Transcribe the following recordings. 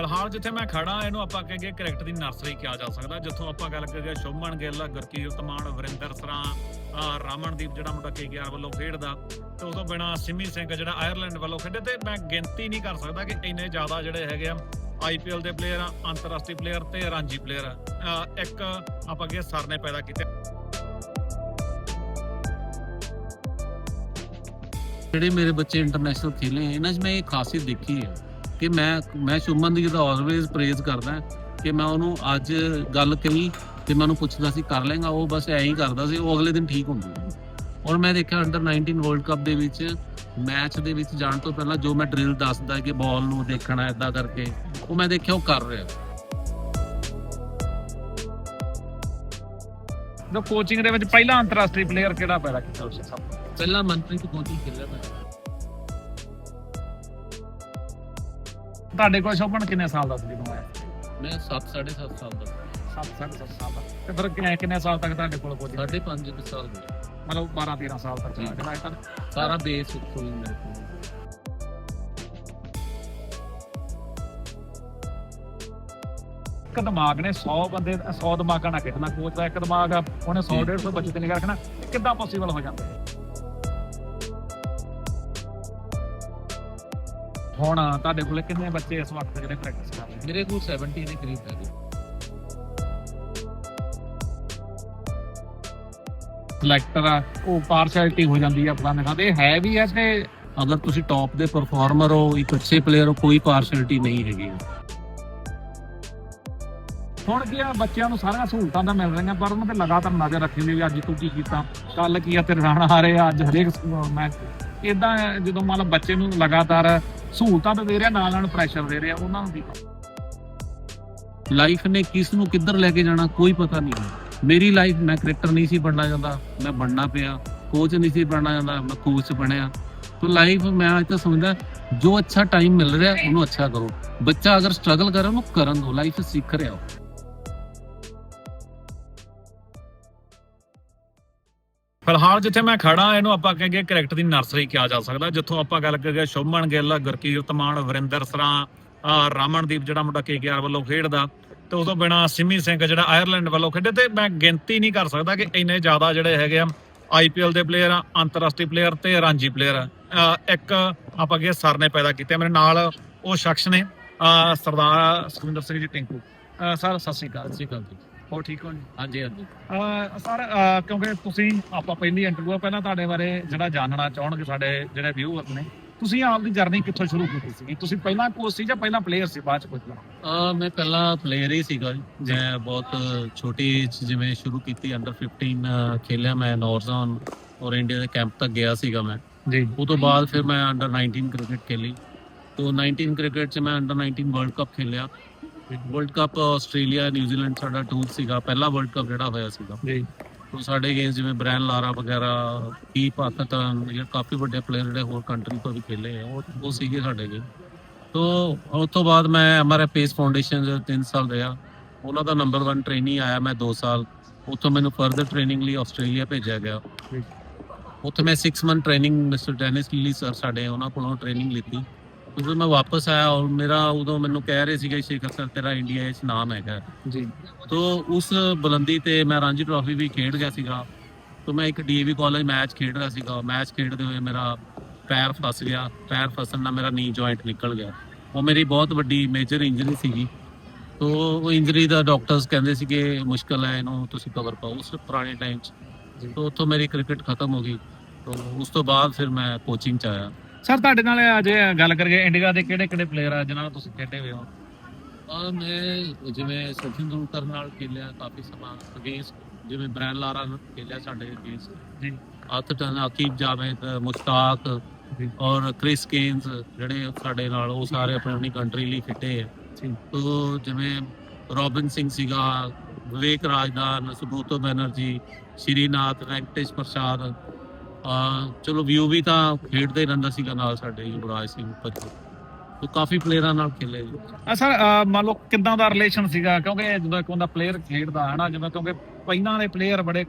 ਫਿਲਹਾਲ ਜਿੱਥੇ ਮੈਂ ਖੜਾ ਇਹਨੂੰ ਆਪਾਂ ਕਹਾਂਗੇ ਕ੍ਰਿਕਟ ਦੀ ਨਰਸਰੀ ਕਿਹਾ ਜਾ ਸਕਦਾ ਜਿੱਥੋਂ ਆਪਾਂ ਗੱਲ ਕਰੀਏ ਸ਼ੁਭਮਨ ਗਿੱਲ ਗੁਰਕੀਰਤ ਮਾਨ ਵਰਿੰਦਰ ਸਰਾਂ ਰਾਮਨਦੀਪ ਜਿਹੜਾ ਮੁੰਡਾ ਕੇਕੇਆਰ ਵੱਲੋਂ ਖੇਡਦਾ ਤੇ ਉਸ ਤੋਂ ਬਿਨਾ ਸਿਮੀ ਸਿੰਘ ਜਿਹੜਾ ਆਇਰਲੈਂਡ ਵੱਲੋਂ ਖੇਡੇ ਤੇ ਮੈਂ ਗਿਣਤੀ ਨਹੀਂ ਕਰ ਸਕਦਾ ਕਿ ਇੰਨੇ ਜ਼ਿਆਦਾ ਜਿਹੜੇ ਹੈਗੇ ਆ ਆਈਪੀਐਲ ਦੇ ਪਲੇਅਰ ਆ ਅੰਤਰਰਾਸ਼ਟਰੀ ਪਲੇਅਰ ਤੇ ਰਾਂਝੀ ਪਲੇਅਰ ਇੱਕ ਆਪਾਂ ਕਹੀਏ ਸਰ ਨੇ ਪੈਦਾ ਕੀਤੇ। ਜਿਹੜੇ ਮੇਰੇ ਬੱਚੇ ਇੰਟਰਨੈਸ਼ਨਲ ਖੇਲੇ ਹੈ, ਇਹਨਾਂ 'ਚ ਮੈਂ ਇਹ ਖਾਸੀਅਤ ਦੇਖੀ ਹੈ ਕਿ ਮੈਂ ਮੈਂ ਸ਼ੁਭਮਨ ਦੀ ਜਿਹਦਾ ਆਲਵੇਜ਼ ਪ੍ਰੇਜ਼ ਕਰਦਾ ਕਿ ਮੈਂ ਉਹਨੂੰ ਅੱਜ ਗੱਲ ਕਹੀ ਤੇ ਮੈਂ ਉਹਨੂੰ ਪੁੱਛਦਾ ਸੀ ਕਰ ਲੇਗਾ? ਉਹ ਬਸ ਐਂ ਹੀ ਕਰਦਾ ਸੀ ਉਹ ਅਗਲੇ ਦਿਨ ਠੀਕ ਹੁੰਦਾ ਔਰ ਮੈਂ ਦੇਖਿਆ ਅੰਡਰ 19 ਵਰਲਡ ਕੱਪ ਦੇ ਵਿੱਚ ਮੈਚ ਦੇ ਵਿੱਚ ਜਾਣ ਤੋਂ ਪਹਿਲਾਂ ਜੋ ਮੈਂ ਡਰਿਲ ਦੱਸਦਾ ਕਿ ਬਾਲ ਨੂੰ ਦੇਖਣਾ ਇਦਾਂ ਕਰਕੇ ਉਹ ਮੈਂ ਦੇਖਿਆ ਉਹ ਕਰ ਰਿਹਾ। ਜੋ ਕੋਚਿੰਗ ਦੇ ਵਿੱਚ ਪਹਿਲਾ ਅੰਤਰਰਾਸ਼ਟਰੀ ਪਲੇਅਰ ਕਿਹੜਾ ਪੈਦਾ ਕੀਤਾ ਤੁਸੀਂ ਸਭ? ਪਹਿਲਾਂ ਮਨਪ੍ਰੀਤ ਕੋਚਿੰਗ ਖੇਲਿਆ ਮੈਂ ਤੁਹਾਡੇ ਕੋਲ ਸ਼ੋਭਨ ਕਿੰਨੇ ਸਾਲ ਦਾ ਸੀ ਜਦੋਂ ਆਇਆ? ਮੈਂ 7 7.5 ਸਾਲ ਦਾ। 7 7 ਸਾਲ ਦਾ। ਤੇ ਫਿਰ ਕਿੰਨੇ ਕਿੰਨੇ ਸਾਲ ਤੱਕ ਤੁਹਾਡੇ ਕੋਲ ਕੋਚਿੰਗ 5.5 ਸਾਲ ਦਾ ਮਤਲਬ 12 13 ਸਾਲ ਤੱਕ ਚਲਾ ਗਿਆ ਤਾਂ। ਸਾਰਾ ਬੇਸ ਉੱਥੋਂ ਹੀ ਮੇਰੇ ਕੋਲ। ਇੱਕ ਦਿਮਾਗ ਨੇ 100 ਬੰਦੇ 100 ਦਿਮਾਗਾਂ ਨਾਲ ਖੇਡਣਾ ਕੋਚ ਦਾ ਇੱਕ ਦਿਮਾਗ ਆ ਉਹਨੇ 100 150 ਬੱਚੇ ਤੇ ਨਿਗਾਹ ਰੱਖਣਾ ਇਹ ਕਿੱਦਾਂ ਪੋਸੀਬਲ ਹੋ ਜਾਂਦਾ? ਹੈ? ਹੁਣ ਤੁਹਾਡੇ ਕੋਲੇ ਕਿੰਨੇ ਬੱਚੇ ਇਸ ਵਕਤ ਜਿਹੜੇ ਪ੍ਰੈਕਟਿਸ ਕਰ ਰਹੇ? ਨੇ ਮੇਰੇ ਕੋਲ 70 ਦੇ ਕਰੀਬ ਹੈ ਸਿਲੈਕਟਰ ਆ ਉਹ ਪਾਰਸ਼ੈਲਿਟੀ ਹੋ ਜਾਂਦੀ ਆ ਫਲਾਣੇ ਤੇ ਇਹ ਹੈ ਵੀ ਐ ਤੇ ਅਗਰ ਤੁਸੀਂ ਟੌਪ ਦੇ ਪਰਫਾਰਮਰ ਹੋ ਇੱਕ ਅੱਛੇ ਪਲੇਅਰ ਹੋ ਕੋਈ ਪਾਰਸ਼ੈਲਿਟੀ ਨਹੀਂ ਹੈਗੀ। ਹੁਣ ਕੀ ਆ ਬੱਚਿਆਂ ਨੂੰ ਸਾਰੀਆਂ ਸਹੂਲਤਾਂ ਤਾਂ ਮਿਲ ਰਹੀਆਂ ਪਰ ਉਹਨਾਂ ਤੇ ਲਗਾਤਾਰ ਨਜ਼ਰ ਰੱਖਣੀ ਵੀ ਅੱਜ ਤੂੰ ਕੀ ਕੀਤਾ? ਕੱਲ ਕੀ ਆ ਤੇਰੇ ਰਾਣਾ ਆ ਰਹੇ ਅੱਜ ਹਰੇਕ ਮੈਚ ਇਦਾਂ ਜਦੋਂ ਮੰਨ ਲਓ ਬੱਚੇ ਨੂੰ ਲਗਾਤਾਰ ਸਹੂਲਤਾਂ ਤਾਂ ਦੇ ਰਿਹਾ, ਨਾਲ ਨਾਲ ਪ੍ਰੈਸ਼ਰ ਦੇ ਰਿਹਾ, ਉਹਨਾਂ ਨੂੰ ਵੀ। ਲਾਈਫ ਨੇ ਕਿਸ ਨੂੰ ਕਿੱਧਰ ਲੈ ਕੇ ਜਾਣਾ, ਕੋਈ ਪਤਾ ਨਹੀਂ ਮੇਰੀ ਲਾਈਫ ਮੈਂ ਕ੍ਰਿਕਟਰ ਨਹੀਂ ਸੀ ਬਣਨਾ ਚਾਹੁੰਦਾ, ਮੈਂ ਬਣਨਾ ਪਿਆ। ਕੋਚ ਨਹੀਂ ਸੀ ਬਣਨਾ ਚਾਹੁੰਦਾ, ਮੈਂ ਕੋਚ ਬਣਿਆ। ਤੋ ਲਾਈਫ ਮੈਂ ਅੱਜ ਤਾਂ ਸਮਝਦਾ, ਜੋ ਅੱਛਾ ਟਾਈਮ ਮਿਲ ਰਿਹਾ, ਉਹਨੂੰ ਅੱਛਾ ਕਰੋ। ਬੱਚਾ ਅਗਰ ਸਟਰਗਲ ਕਰ ਰਿਹਾ ਉਹਨੂੰ ਕਰਨ ਦੋ ਲਾਈਫ ਸਿੱਖ ਰਿਹਾ ਉਹ। ਫਿਲਹਾਲ ਜਿੱਥੇ ਮੈਂ ਖੜਾ, ਇਹਨੂੰ ਆਪਾਂ ਕਹਾਂਗੇ ਕ੍ਰਿਕਟ ਦੀ ਨਰਸਰੀ ਕਿਹਾ ਜਾ ਸਕਦਾ, ਜਿੱਥੋਂ ਆਪਾਂ ਗੱਲ ਕਰੀਏ ਸ਼ੁਭਮਨ ਗਿੱਲ, ਗੁਰਕੀਰਤ ਮਾਨ, ਵਰਿੰਦਰ ਸਰਾਂ ਅਹ ਰਾਮਨਦੀਪ ਜਿਹੜਾ ਮੁੰਡਾ ਕੇਕੇਆਰ ਵੱਲੋਂ ਖੇਡਦਾ, ਤੇ ਉਸ ਤੋਂ ਬਿਨਾ ਸਿਮੀ ਸਿੰਘ ਜਿਹੜਾ ਆਇਰਲੈਂਡ ਵੱਲੋਂ ਖੇਡੇ, ਤੇ ਮੈਂ ਗਿਣਤੀ ਨਹੀਂ ਕਰ ਸਕਦਾ ਕਿ ਇੰਨੇ ਜ਼ਿਆਦਾ ਜਿਹੜੇ ਹੈਗੇ ਆ ਆਈਪੀਐਲ ਦੇ ਪਲੇਅਰ ਆ, ਅੰਤਰਰਾਸ਼ਟਰੀ ਪਲੇਅਰ ਤੇ ਰਾਂਝੀ ਪਲੇਅਰ ਇੱਕ ਆਪਾਂ ਕਹੀਏ ਸਰ ਨੇ ਪੈਦਾ ਕੀਤੇ, ਮੇਰੇ ਨਾਲ ਉਹ ਸ਼ਖਸ ਨੇ ਸਰਦਾਰ ਸੁਖਵਿੰਦਰ ਸਿੰਘ ਜੀ ਟਿੰਕੂ। ਸਰ, ਸਤਿ ਸ਼੍ਰੀ ਅਕਾਲ, ਸਤਿ ਸ਼੍ਰੀ ਅਕਾਲ ਜੀ। ਹੋ ਠੀਕ ਹੋ ਜੀ? ਹਾਂਜੀ ਹਾਂਜੀ। ਸਰ ਕਿਉਂਕਿ ਤੁਸੀਂ ਆਪਾਂ ਪਹਿਲੀ ਇੰਟਰਵਿਊ ਪਹਿਲਾਂ ਤੁਹਾਡੇ ਬਾਰੇ ਜਿਹੜਾ ਜਾਣਨਾ ਚਾਹਣਗੇ ਸਾਡੇ ਜਿਹੜੇ ਵਿਊਅਰ ਨੇ ਤੁਸੀਂ ਆਪਦੀ ਜਰਨੀ ਕਿੱਥੋਂ ਸ਼ੁਰੂ ਕੀਤੀ ਸੀਗੀ? ਤੁਸੀਂ ਪਹਿਲਾਂ ਕੋਚ ਸੀ ਜਾਂ ਪਹਿਲਾਂ ਪਲੇਅਰ ਸੀ? ਬਾਅਦ ਚ ਆ ਮੈਂ ਪਹਿਲਾਂ ਪਲੇਅਰ ਹੀ ਸੀਗਾ ਜੀ। ਮੈਂ ਬਹੁਤ ਛੋਟੀ ਜਿਵੇਂ ਸ਼ੁਰੂ ਕੀਤੀ ਅੰਡਰ 15 ਖੇਲਿਆ ਮੈਂ ਨੌਰਜ਼ਨ ਔਰ ਇੰਡੀਆ ਦੇ ਕੈਂਪ ਤੱਕ ਗਿਆ ਸੀਗਾ ਮੈਂ। ਜੀ। ਉਹ ਤੋਂ ਬਾਅਦ ਫਿਰ ਮੈਂ ਅੰਡਰ 19 ਕ੍ਰਿਕਟ ਖੇਲੀ। ਤੋਂ 19 ਕ੍ਰਿਕਟ 'ਚ ਮੈਂ under 19 world cup ਖੇਲਿਆ। World cup Australia New Zealand ਸਾਡਾ ਟੂਰ ਸੀਗਾ। ਪਹਿਲਾ ਵਰਲਡ ਕੱਪ ਜਿਹੜਾ ਹੋਇਆ ਸੀਗਾ। ਜੀ। ਤੋਂ ਸਾਡੇ ਗੇਮਸ ਜਿਵੇਂ ਬ੍ਰੈਨ ਲਾਰਾ ਵਗੈਰਾ ਕੀ ਪਾਕਿਸਤਾਨ ਜਾਂ ਕਾਫੀ ਵੱਡੇ ਪਲੇਅਰ ਜਿਹੜੇ ਹੋਰ ਕੰਟਰੀ ਤੋਂ ਵੀ ਖੇਲੇ ਆ ਉਹ ਉਹ ਸੀਗੇ ਸਾਡੇ ਗੇਮ ਤੋਂ ਉਸ ਤੋਂ ਬਾਅਦ ਮੈਂ ਐਮਆਰਐਫ ਪੇਸ ਫਾਊਂਡੇਸ਼ਨ 'ਚ 3 ਸਾਲ ਰਿਹਾ। ਉਹਨਾਂ ਦਾ ਨੰਬਰ 1 ਟ੍ਰੇਨੀ ਆਇਆ ਮੈਂ 2 ਸਾਲ। ਉੱਥੋਂ ਮੈਨੂੰ ਫਰਦਰ ਟ੍ਰੇਨਿੰਗ ਲਈ ਆਸਟ੍ਰੇਲੀਆ ਭੇਜਿਆ ਗਿਆ। ਉੱਥੇ ਮੈਂ 6 month training mister Dennis Lillee sir ਸਾਡੇ ਉਹਨਾਂ ਕੋਲੋਂ ਟ੍ਰੇਨਿੰਗ ਲਿੱਤੀ। ਜਦੋਂ ਮੈਂ ਵਾਪਸ ਆਇਆ ਔਰ ਮੇਰਾ ਉਦੋਂ ਮੈਨੂੰ ਕਹਿ ਰਹੇ ਸੀਗੇ ਸ਼ੇਖਰ ਸਰ ਤੇਰਾ ਇੰਡੀਆ ਵਿੱਚ ਨਾਮ ਹੈਗਾ ਜੀ। ਤੋ ਉਸ ਬੁਲੰਦੀ ਤੇ ਮੈਂ ਰਾਂਝੀ ਟਰਾਫੀ ਵੀ ਖੇਡ ਗਿਆ ਸੀਗਾ। ਤੋ ਮੈਂ ਇੱਕ ਡੀਏਵੀ ਕਾਲਜ ਮੈਚ ਖੇਡ ਰਿਹਾ ਸੀਗਾ। ਮੈਚ ਖੇਡਦੇ ਹੋਏ ਮੇਰਾ ਪੈਰ ਫਸ ਗਿਆ। ਪੈਰ ਫਸਣ ਨਾਲ ਮੇਰਾ ਨੀ ਜੁਆਇੰਟ ਨਿਕਲ ਗਿਆ। ਉਹ ਮੇਰੀ ਬਹੁਤ ਵੱਡੀ ਮੇਜਰ ਇੰਜਰੀ ਸੀਗੀ। ਤੋ ਉਹ ਇੰਜਰੀ ਦਾ ਡਾਕਟਰਸ ਕਹਿੰਦੇ ਸੀਗੇ ਮੁਸ਼ਕਲ ਹੈ ਇਹਨੂੰ ਤੁਸੀਂ ਕਵਰ ਪਾਓ। ਉਸ ਪੁਰਾਣੇ ਟਾਈਮ 'ਚ। ਤੋ ਉੱਥੋਂ ਮੇਰੀ ਕ੍ਰਿਕਟ ਖਤਮ ਹੋ ਗਈ। ਤੋ ਉਸ ਤੋਂ ਬਾਅਦ ਫਿਰ ਮੈਂ ਕੋਚਿੰਗ 'ਚ ਆਇਆ। ਸਰ ਤੁਹਾਡੇ ਨਾਲ ਅੱਜ ਗੱਲ ਕਰੀਏ ਇੰਡੀਆ ਦੇ ਕਿਹੜੇ ਕਿਹੜੇ ਪਲੇਅਰ ਆ ਜਿਨ੍ਹਾਂ ਨਾਲ ਤੁਸੀਂ ਖੇਡੇ ਹੋਏ ਹੋ ਆ ਮੈਂ ਜਿਵੇਂ ਸਚਿਨ ਤੇਂਦੁਲਕਰ ਨਾਲ ਖੇਲਿਆ ਕਾਫੀ ਸਮਾਂ ਅਗੇਂਸਟ ਜਿਵੇਂ ਬ੍ਰੈਨ ਲਾਰਾ ਨਾਲ ਖੇਲਿਆ ਸਾਡੇ ਅਗੇਂਸਟ ਜੀ ਆਤਟਨ ਆਕਿਬ ਜਾਵੇਦ ਮੁਸ਼ਤਾਕ। ਔਰ ਕ੍ਰਿਸ ਕੇਨਸ ਜਿਹੜੇ ਸਾਡੇ ਨਾਲ ਉਹ ਸਾਰੇ ਆਪਣੀ ਆਪਣੀ ਕੰਟਰੀ ਲਈ ਖੇਡੇ ਆ। ਤੋ ਜਿਵੇਂ ਰੋਬਿਨ ਸਿੰਘ ਸੀਗਾ ਵਿਵੇਕ ਰਾਜਦਾਨ ਸੁਬੋਤੋ ਬੈਨਰਜੀ ਸ਼੍ਰੀਨਾਥ ਵੈਂਕਟੇਸ਼ ਪ੍ਰਸਾਦ ਚਲੋ ਵਿਊ ਵੀ ਤਾਂ ਖੇਡਦੇ ਰਹਿੰਦਾ ਸੀਗਾ ਨਾਲ ਸਾਡੇ ਯੁਵਰਾਜ ਸਿੰਘ ਪੱਤੂ ਤੋ ਕਾਫੀ ਪਲੇਅਰਾਂ ਨਾਲ ਖੇਲੇ ਜੀ। ਆ ਸਰ ਮੰਨ ਲਓ ਕਿੱਦਾਂ ਦਾ ਰਿਲੇਸ਼ਨ ਸੀਗਾ? ਕਿਉਂਕਿ ਜਦੋਂ ਇੱਕ ਹੁੰਦਾ ਪਲੇਅਰ ਖੇਡਦਾ ਹੈ ਨਾ ਜਿਵੇਂ ਕਿਉਂਕਿ ਪਹਿਲਾਂ ਦੇ ਪਲੇਅਰ ਬੜੇ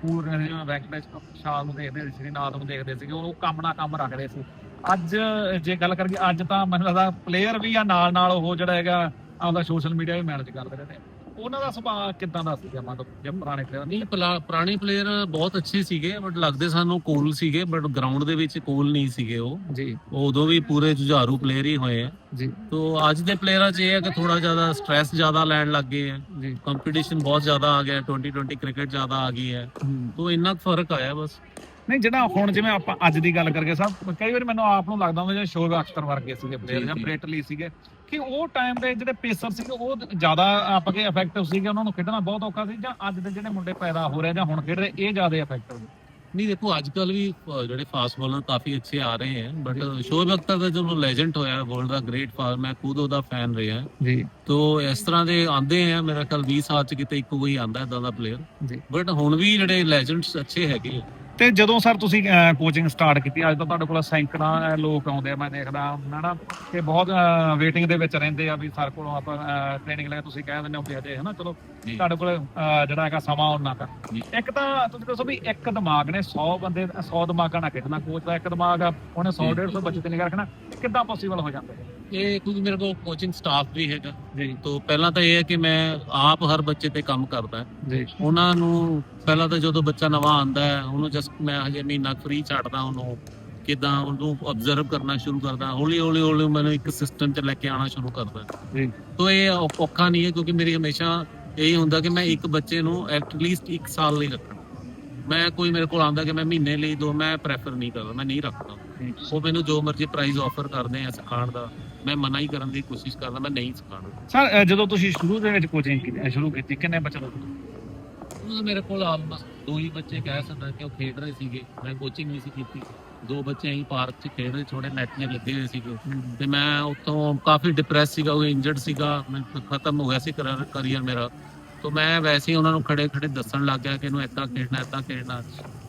ਕੂਲ ਰਹੇ ਜਿਵੇਂ ਵੈਂਕਟੇਸ਼ ਸ਼ਾਹ ਨੂੰ ਦੇਖਦੇ ਸੀ ਸ਼੍ਰੀਨਾਥ ਨੂੰ ਦੇਖਦੇ ਸੀ ਉਹ ਕੰਮ ਨਾਲ ਕੰਮ ਰੱਖਦੇ ਸੀ। ਅੱਜ ਜੇ ਗੱਲ ਕਰੀਏ, ਅੱਜ ਤਾਂ ਮੈਨੂੰ ਲੱਗਦਾ ਪਲੇਅਰ ਵੀ ਆ ਨਾਲ ਨਾਲ ਉਹ ਜਿਹੜਾ ਹੈਗਾ, ਆਪਦਾ ਸੋਸ਼ਲ ਮੀਡੀਆ ਵੀ ਮੈਨੇਜ ਕਰਦੇ ਰਹਿੰਦੇ ਉਹਨਾਂ ਦਾ ਸੁਭਾਅ ਕਿਦਾਂ ਦਾ ਸੀਗਾ? ਮੰਨ ਲਓ ਜੇ ਪੁਰਾਣੇ ਪਲੇਅਰ ਨਹੀਂ ਪਲਾ- ਪੁਰਾਣੇ ਪਲੇਅਰ ਬਹੁਤ ਅੱਛੇ ਸੀਗੇ ਬਟ ਲੱਗਦੇ ਸਾਨੂੰ ਕੋਲ ਸੀਗੇ ਬਟ ਗਰਾਊਂਡ ਦੇ ਵਿੱਚ ਕੋਲ ਨਹੀਂ ਸੀਗੇ ਉਹ। ਜੀ। ਉਹ ਉਦੋਂ ਵੀ ਪੂਰੇ ਜੁਝਾਰੂ ਪਲੇਅਰ ਹੀ ਹੋਏ ਆ। ਜੀ। ਤੋ ਅੱਜ ਦੇ ਪਲੇਅਰਾਂ 'ਚ ਇਹ ਹੈ ਕਿ ਥੋੜਾ ਜ਼ਿਆਦਾ ਸਟ੍ਰੈਸ ਜ਼ਿਆਦਾ ਲੈਣ ਲੱਗ ਗਏ ਹੈ ਜੀ। ਕੰਪੀਟੀਸ਼ਨ ਬਹੁਤ ਜ਼ਿਆਦਾ ਆ ਗਿਆ 2020 ਕ੍ਰਿਕਟ ਜ਼ਿਆਦਾ ਆ ਗਈ ਹੈ। ਤੋ ਇੰਨਾ ਕੁ ਫ਼ਰਕ ਆਇਆ ਬਸ। ਨਹੀਂ ਜਿਹੜਾ ਹੁਣ ਜਿਵੇਂ ਆਪਾਂ ਅੱਜ ਦੀ ਗੱਲ ਕਰਕੇ ਸਭ ਕਈ ਵਾਰੀ ਮੈਨੂੰ ਆਪ ਨੂੰ ਲੱਗਦਾ ਹੁੰਦਾ ਜਿਵੇਂ ਸ਼ੋਅ ਅਖਤਰ ਵਰਗੇ ਸੀਗੇ ਪਲੇਅਰ ਜੀ, ਜਾਂ ਜੀ। ਬ੍ਰੇਟਲੀ ਸੀਗੇ। ਕਿ ਉਹ ਟਾਈਮ ਦੇ ਜਿਹੜੇ ਪੇਸਰ ਸੀਗੇ ਉਹ ਜ਼ਿਆਦਾ ਆਪਾਂ ਕੇ ਇਫੈਕਟਿਵ ਸੀਗੇ ਉਹਨਾਂ ਨੂੰ ਖੇਡਣਾ ਬਹੁਤ ਔਖਾ ਸੀ ਜਾਂ ਅੱਜ ਦੇ ਜਿਹੜੇ ਮੁੰਡੇ ਪੈਦਾ ਹੋ ਰਹੇ ਜਾਂ ਹੁਣ ਖੇਡ ਰਹੇ ਇਹ ਜ਼ਿਆਦਾ ਇਫੈਕਟਿਵ ਨੇ ਨਹੀਂ ਦੇਖੋ ਅੱਜ ਕੱਲ ਵੀ ਜਿਹੜੇ ਫਾਸਟ ਬੋਲਰ ਕਾਫੀ ਅੱਛੇ ਆ ਰਹੇ ਹੈ ਬਟ ਸ਼ੋਇਬ ਅਖਤਰ ਦਾ ਜਦੋਂ ਲੈਜੈਂਡ ਹੋਇਆ ਵਰਲਡ ਦਾ ਗ੍ਰੇਟ ਫਾਰ ਮੈਂ ਖੁਦ ਉਹਦਾ ਫੈਨ ਰਿਹਾ। ਜੀ। ਤੋ ਇਸ ਤਰ੍ਹਾਂ ਦੇ ਆਂਦੇ ਆ ਮੇਰਾ ਖਿਆਲ 20 ਸਾਲ ਚ ਕਿਤੇ ਇੱਕੋ ਕੋਈ ਆਂਦਾ ਇਦਾਂ ਦਾ ਪਲੇਅਰ ਬਟ ਹੁਣ ਵੀ ਜਿਹੜੇ ਲੈਜੈਂਡਸ ਅੱਛੇ ਹੈਗੇ। ਤੇ ਜਦੋਂ ਸਰ ਤੁਸੀਂ ਕੋਚਿੰਗ ਸਟਾਰਟ ਕੀਤੀ ਅੱਜ ਤਾਂ ਤੁਹਾਡੇ ਕੋਲ ਸੈਂਕੜਾਂ ਲੋਕ ਆਉਂਦੇ ਆ ਮੈਂ ਦੇਖਦਾ ਹੁੰਦਾ ਨਾ ਕਿ ਬਹੁਤ ਵੇਟਿੰਗ ਦੇ ਵਿੱਚ ਰਹਿੰਦੇ ਆ ਵੀ ਸਰ ਕੋਲੋਂ ਆਪਾਂ ਟ੍ਰੇਨਿੰਗ ਲੈ ਤੁਸੀਂ ਕਹਿ ਦਿੰਦੇ ਹੋ ਕਿ ਅਜੇ ਹਨਾ ਚਲੋ। ਤੁਹਾਡੇ ਕੋਲ ਜਿਹੜਾ ਹੈਗਾ ਸਮਾਂ ਉਹਨਾਂ ਦਾ ਜੀ। ਇੱਕ ਤਾਂ ਤੁਸੀਂ ਦੱਸੋ ਵੀ ਇੱਕ ਦਿਮਾਗ ਨੇ 100 ਬੰਦੇ 100 ਦਿਮਾਗਾਂ ਨਾਲ ਖੇਡਣਾ ਕੋਚ ਦਾ ਇੱਕ ਦਿਮਾਗ ਆ ਉਹਨੇ 100 ਜੀ। 150 ਬੱਚੇ ਤੇ ਨਿਗਾਹ ਰੱਖਣਾ ਕਿੱਦਾਂ ਪੋਸੀਬਲ ਹੋ ਜਾਂਦਾ ਹੈ ਇਹ ਕਿਉਂਕਿ ਮੇਰੇ ਕੋਲ ਕੋਚਿੰਗ ਸਟਾਫ ਵੀ ਹੈਗਾ। ਜੀ। ਤੋ ਪਹਿਲਾਂ ਤਾਂ ਇਹ ਹੈ ਕਿ ਮੈਂ ਆਪ ਹਰ ਬੱਚੇ ਤੇ ਕੰਮ ਕਰਦਾ। ਜੀ। ਉਹਨਾਂ ਨੂੰ ਪਹਿਲਾਂ ਤਾਂ ਜਦੋਂ ਬੱਚਾ ਨਵਾਂ ਆਂਦਾ ਹੈ ਉਹਨੂੰ ਜਸਟ ਮੈਂ ਹਜੇ ਮਹੀਨਾ ਫ੍ਰੀ ਛੱਡਦਾ ਉਹਨੂੰ ਕਿਦਾਂ ਉਹਨੂੰ ਆਬਜ਼ਰਵ ਕਰਨਾ ਸ਼ੁਰੂ ਕਰਦਾ। ਹੌਲੀ ਹੌਲੀ ਹੌਲੀ ਮੈਨੂੰ ਇੱਕ ਸਿਸਟਮ 'ਚ ਲੈ ਕੇ ਆਉਣਾ ਸ਼ੁਰੂ ਕਰਦਾ। ਜੀ। ਤੋ ਇਹ ਔਖਾ ਨਹੀਂ ਹੈ ਕਿਉਂਕਿ ਮੇਰੀ ਹਮੇਸ਼ਾ ਇਹ ਹੁੰਦਾ ਕਿ ਮੈਂ ਇੱਕ ਬੱਚੇ ਨੂੰ ਐਟ ਲੀਸਟ 1 ਸਾਲ ਲਈ ਰੱਖਣਾ ਮੈਂ ਕੋਈ ਮੇਰੇ ਕੋਲ ਆਂਦਾ ਕਿ ਮੈਂ ਮਹੀਨੇ ਲਈ ਦੋ ਮੈਂ ਪ੍ਰੈਫਰ ਨਹੀਂ ਕਰਦਾ ਮੈਂ ਨਹੀਂ ਰੱਖਦਾ। ਉਹ ਮੈਨੂੰ ਜੋ ਮਰਜ਼ੀ ਪ੍ਰਾਈਜ਼ ਆਫਰ ਕਰਦੇ ਆ ਸਿਖਾਉਣ ਦਾ। ਮੈਂ ਮਨਾ ਹੀ ਕਰਨ ਦੀ ਕੋਸ਼ਿਸ਼ ਕਰਦਾ ਮੈਂ ਨਹੀਂ ਸਿਖਾਉਣਾ। ਸਰ ਜਦੋਂ ਤੁਸੀਂ ਸ਼ੁਰੂ ਦੇ ਵਿੱਚ ਕੋਚਿੰਗ ਸ਼ੁਰੂ ਕੀਤੀ ਕਿੰਨੇ ਬੱਚੇ ਦਾ ਉਹ ਮੇਰੇ ਕੋਲ ਆਲਮੋਸਟ ਦੋ ਹੀ ਬੱਚੇ ਕਹਿ ਸਕਦਾ ਕਿ ਉਹ ਖੇਡ ਰਹੇ ਸੀਗੇ ਮੈਂ ਕੋਚਿੰਗ ਨਹੀਂ ਸੀ ਕੀਤੀ। ਦੋ ਬੱਚੇ ਅਸੀਂ ਪਾਰਕ 'ਚ ਖੇਡ ਰਹੇ ਛੋਟੇ ਨੈਟ 'ਚ ਲੱਗੇ ਹੋਏ ਸੀਗੇ। ਤੇ ਮੈਂ ਉੱਥੋਂ ਕਾਫੀ ਡਿਪਰੈਸ ਸੀਗਾ ਉਹ ਇੰਜਰਡ ਸੀਗਾ ਮੈਂ ਖਤਮ ਹੋ ਗਿਆ ਸੀ ਕਰੀਅਰ ਮੇਰਾ। ਤੋਂ ਮੈਂ ਵੈਸੇ ਹੀ ਉਹਨਾਂ ਨੂੰ ਖੜੇ ਖੜੇ ਦੱਸਣ ਲੱਗ ਗਿਆ ਕਿ ਇਹਨੂੰ ਏਦਾਂ ਖੇਡਣਾ ਏਦਾਂ ਖੇਡਣਾ।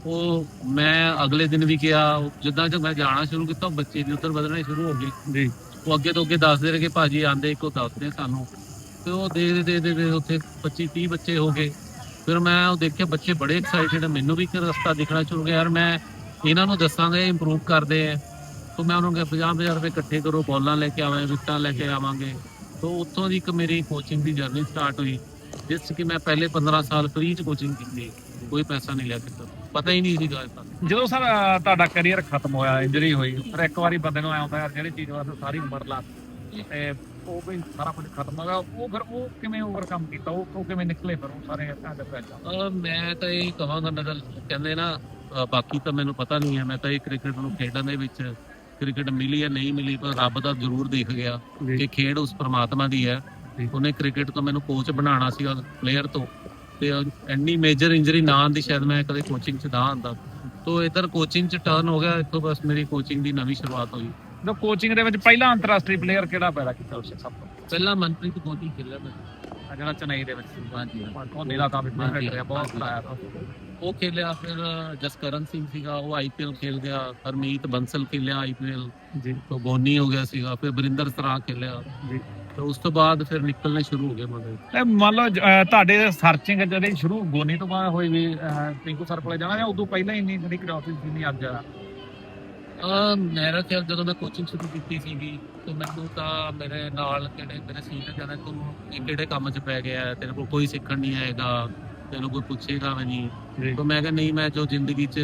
ਉਹ ਮੈਂ ਅਗਲੇ ਦਿਨ ਵੀ ਕਿਹਾ ਉਹ ਜਿੱਦਾਂ ਜਦ ਮੈਂ ਜਾਣਾ ਸ਼ੁਰੂ ਕੀਤਾ ਉਹ ਬੱਚੇ ਵੀ ਉੱਧਰ ਵਧਣੇ ਸ਼ੁਰੂ ਹੋ ਗਏ। ਜੀ। ਉਹ ਅੱਗੇ ਤੋਂ ਅੱਗੇ ਦੱਸਦੇ ਰਹੇ ਕਿ ਭਾਜੀ ਆਂਦੇ ਇੱਕੋ ਦੱਸਦੇ ਸਾਨੂੰ। ਤੇ ਉਹ ਦੇ ਦੇ ਦੇ ਦੇ ਉੱਥੇ 25 30 ਬੱਚੇ ਹੋ ਗਏ। ਫਿਰ ਮੈਂ ਉਹ ਦੇਖਿਆ ਬੱਚੇ ਬੜੇ ਐਕਸਾਈਟਡ ਮੈਨੂੰ ਵੀ ਇੱਕ ਰਸਤਾ ਦਿਖਣਾ ਸ਼ੁਰੂ ਗਿਆ, ਯਾਰ ਮੈਂ ਇਹਨਾਂ ਨੂੰ ਦੱਸਾਂਗਾ ਇਹ ਇੰਪਰੂਵ ਕਰਦੇ ਆ। ਤਾਂ ਮੈਂ ਉਹਨਾਂ ਨੂੰ ਕਿਹਾ 50 ਰੁਪਏ ਇਕੱਠੇ ਕਰੋ, ਬੋਲਾਂ ਲੈ ਕੇ ਆਵਾਂਗੇ ਵਿਕਟਾਂ ਲੈ ਕੇ ਆਵਾਂਗੇ। ਤਾਂ ਉੱਥੋਂ ਦੀ ਇੱਕ ਮੇਰੀ ਕੋਚਿੰਗ ਦੀ ਜਰਨੀ ਸਟਾਰਟ ਹੋਈ, ਜਿਸ 'ਚ ਕਿ ਮੈਂ ਪਹਿਲੇ 15 ਸਾਲ ਫ੍ਰੀ ਚ ਕੋਚਿੰਗ ਕੀਤੀ, ਕੋਈ ਪੈਸਾ ਨਹੀਂ ਲਿਆ ਕੀਤਾ ਪਤਾ ਹੀ ਨਹੀਂ ਸੀਗਾ ਤਾਂ ਜਦੋਂ ਸਰ ਤੁਹਾਡਾ ਕੈਰੀਅਰ ਖਤਮ ਹੋਇਆ ਇੰਜਰੀ ਹੋਈ ਫਿਰ ਇੱਕ ਵਾਰੀ ਬੰਦੇ ਨੂੰ ਐ ਹੁੰਦਾ ਯਾਰ ਜਿਹੜੀ ਚੀਜ਼ ਵਾਸਤੇ ਸਾਰੀ ਉਮਰ ਲਾ ਤੇ ਉਹ ਵੀ ਸਾਰਾ ਕੁਝ ਖਤਮ ਹੋ ਗਿਆ। ਉਹ ਫਿਰ ਉਹ ਕਿਵੇਂ ਓਵਰਕਮ ਕੀਤਾ? ਉਹ ਉਹ ਕਿਵੇਂ ਨਿਕਲੇ ਫਿਰ ਉਹ ਸਾਰੇ ਪੈਚਾ ਅਹ ਮੈਂ ਤਾਂ ਇਹ ਕਹਾਂਗਾ ਨਜ਼ਰ ਕਹਿੰਦੇ ਨਾ ਬਾਕੀ ਤਾਂ ਮੈਨੂੰ ਪਤਾ ਨਹੀਂ ਹੈ। ਮੈਂ ਤਾਂ ਇਹ ਕ੍ਰਿਕਟ ਨੂੰ ਖੇਡਣ ਦੇ ਵਿੱਚ ਕ੍ਰਿਕਟ ਮਿਲੀ ਜਾਂ ਨਹੀਂ ਮਿਲੀ ਪਰ ਰੱਬ ਦਾ ਜ਼ਰੂਰ ਦੇਖ ਗਿਆ ਕਿ ਖੇਡ ਉਸ ਪ੍ਰਮਾਤਮਾ ਦੀ ਹੈ। ਉਹਨੇ ਕ੍ਰਿਕਟ ਤੋਂ ਮੈਨੂੰ ਕੋਚ ਬਣਾਉਣਾ ਸੀਗਾ ਪਲੇਅਰ ਤੋਂ। ਤੇ ਐਨੀ ਮੇਜਰ ਇੰਜਰੀ ਨਾ ਆਉਂਦੀ ਸ਼ਾਇਦ ਮੈਂ ਕਦੇ ਕੋਚਿੰਗ 'ਚ ਨਾ ਆਉਂਦਾ। ਤੋ ਇਧਰ ਕੋਚਿੰਗ 'ਚ ਟਰਨ ਹੋ ਗਿਆ ਇੱਥੋਂ ਬਸ ਮੇਰੀ ਕੋਚਿੰਗ ਦੀ ਨਵੀਂ ਸ਼ੁਰੂਆਤ ਹੋਈ। ਜਦੋਂ ਕੋਚਿੰਗ ਦੇ ਵਿੱਚ ਪਹਿਲਾ ਅੰਤਰਰਾਸ਼ਟਰੀ ਪਲੇਅਰ ਕਿਹੜਾ ਪੈਦਾ ਕੀਤਾ ਉਸ ਸਭ ਤੋਂ? ਪਹਿਲਾਂ ਮਨਪ੍ਰੀਤ ਕੋਚਿੰਗ ਖੇਲਿਆ ਮੈਂ। ਆਹ ਜਿਹੜਾ ਚੇਨਈ ਦੇ ਵਿੱਚ। ਸੀ ਹਾਂਜੀ। ਧੋਨੀ ਦਾ ਕਾਫੀ ਫੇਵਰੇਟ ਰਿਹਾ ਬਹੁਤ ਤਾਂ। ਉਹ ਖੇਲਿਆ ਫਿਰ ਜਸਕਰਨ ਸਿੰਘ ਸੀਗਾ ਉਹ ਆਈਪੀਐਲ ਖੇਲ ਗਿਆ ਹਰਮੀਤ ਬੰਸਲ ਖੇਲਿਆ ਆਈਪੀਐਲ ਜੀ। ਤੋਂ ਗੋਨੀ ਹੋ ਗਿਆ ਸੀਗਾ ਫਿਰ ਬਰਿੰਦਰ ਸਰਾਂ ਖੇਲਿਆ। ਜੀ। ਤੇ ਉਸ ਤੋਂ ਬਾਅਦ ਫਿਰ ਨਿਕਲਣੇ ਸ਼ੁਰੂ ਹੋ ਗਏ ਮੁੰਡੇ ਤੇ ਮੰਨ ਲਓ ਅਹ ਤੁਹਾਡੇ ਸਰਚਿੰਗ ਜਿਹੜੀ ਸ਼ੁਰੂ ਗੋਨੀ ਤੋਂ ਬਾਅਦ ਹੋਈ ਵੀ ਅਹ, ਪਿੰਕੂ ਸਰ ਕੋਲੇ ਜਾਣਾ ਜਾਂ ਉਦੋਂ ਪਹਿਲਾਂ ਹੀ ਇੰਨੀ ਜਿਹੜੀ ਸੀ ਨਹੀਂ ਅੱਜ ਆ ਮੇਰਾ ਖਿਆਲ ਜਦੋਂ ਮੈਂ ਕੋਚਿੰਗ ਸ਼ੁਰੂ ਕੀਤੀ ਸੀਗੀ ਤੇ ਮੈਨੂੰ ਤਾਂ ਮੇਰੇ ਨਾਲ ਕਿਹੜੇ ਮੇਰੇ ਸੀਨੀਅਰ ਕਹਿੰਦੇ ਤੂੰ ਇਹ ਕਿਹੜੇ ਕੰਮ 'ਚ ਪੈ ਗਿਆ ਹੈ? ਤੇਰੇ ਕੋਲ ਕੋਈ ਸਿੱਖਣ ਨਹੀਂ ਆਏਗਾ ਤੈਨੂੰ ਕੋਈ ਪੁੱਛੇਗਾ ਵੀ ਨਹੀਂ ਜੀ ਤਾਂ ਮੈਂ ਕਿਹਾ ਨਹੀਂ ਮੈਂ ਜੋ ਜ਼ਿੰਦਗੀ 'ਚ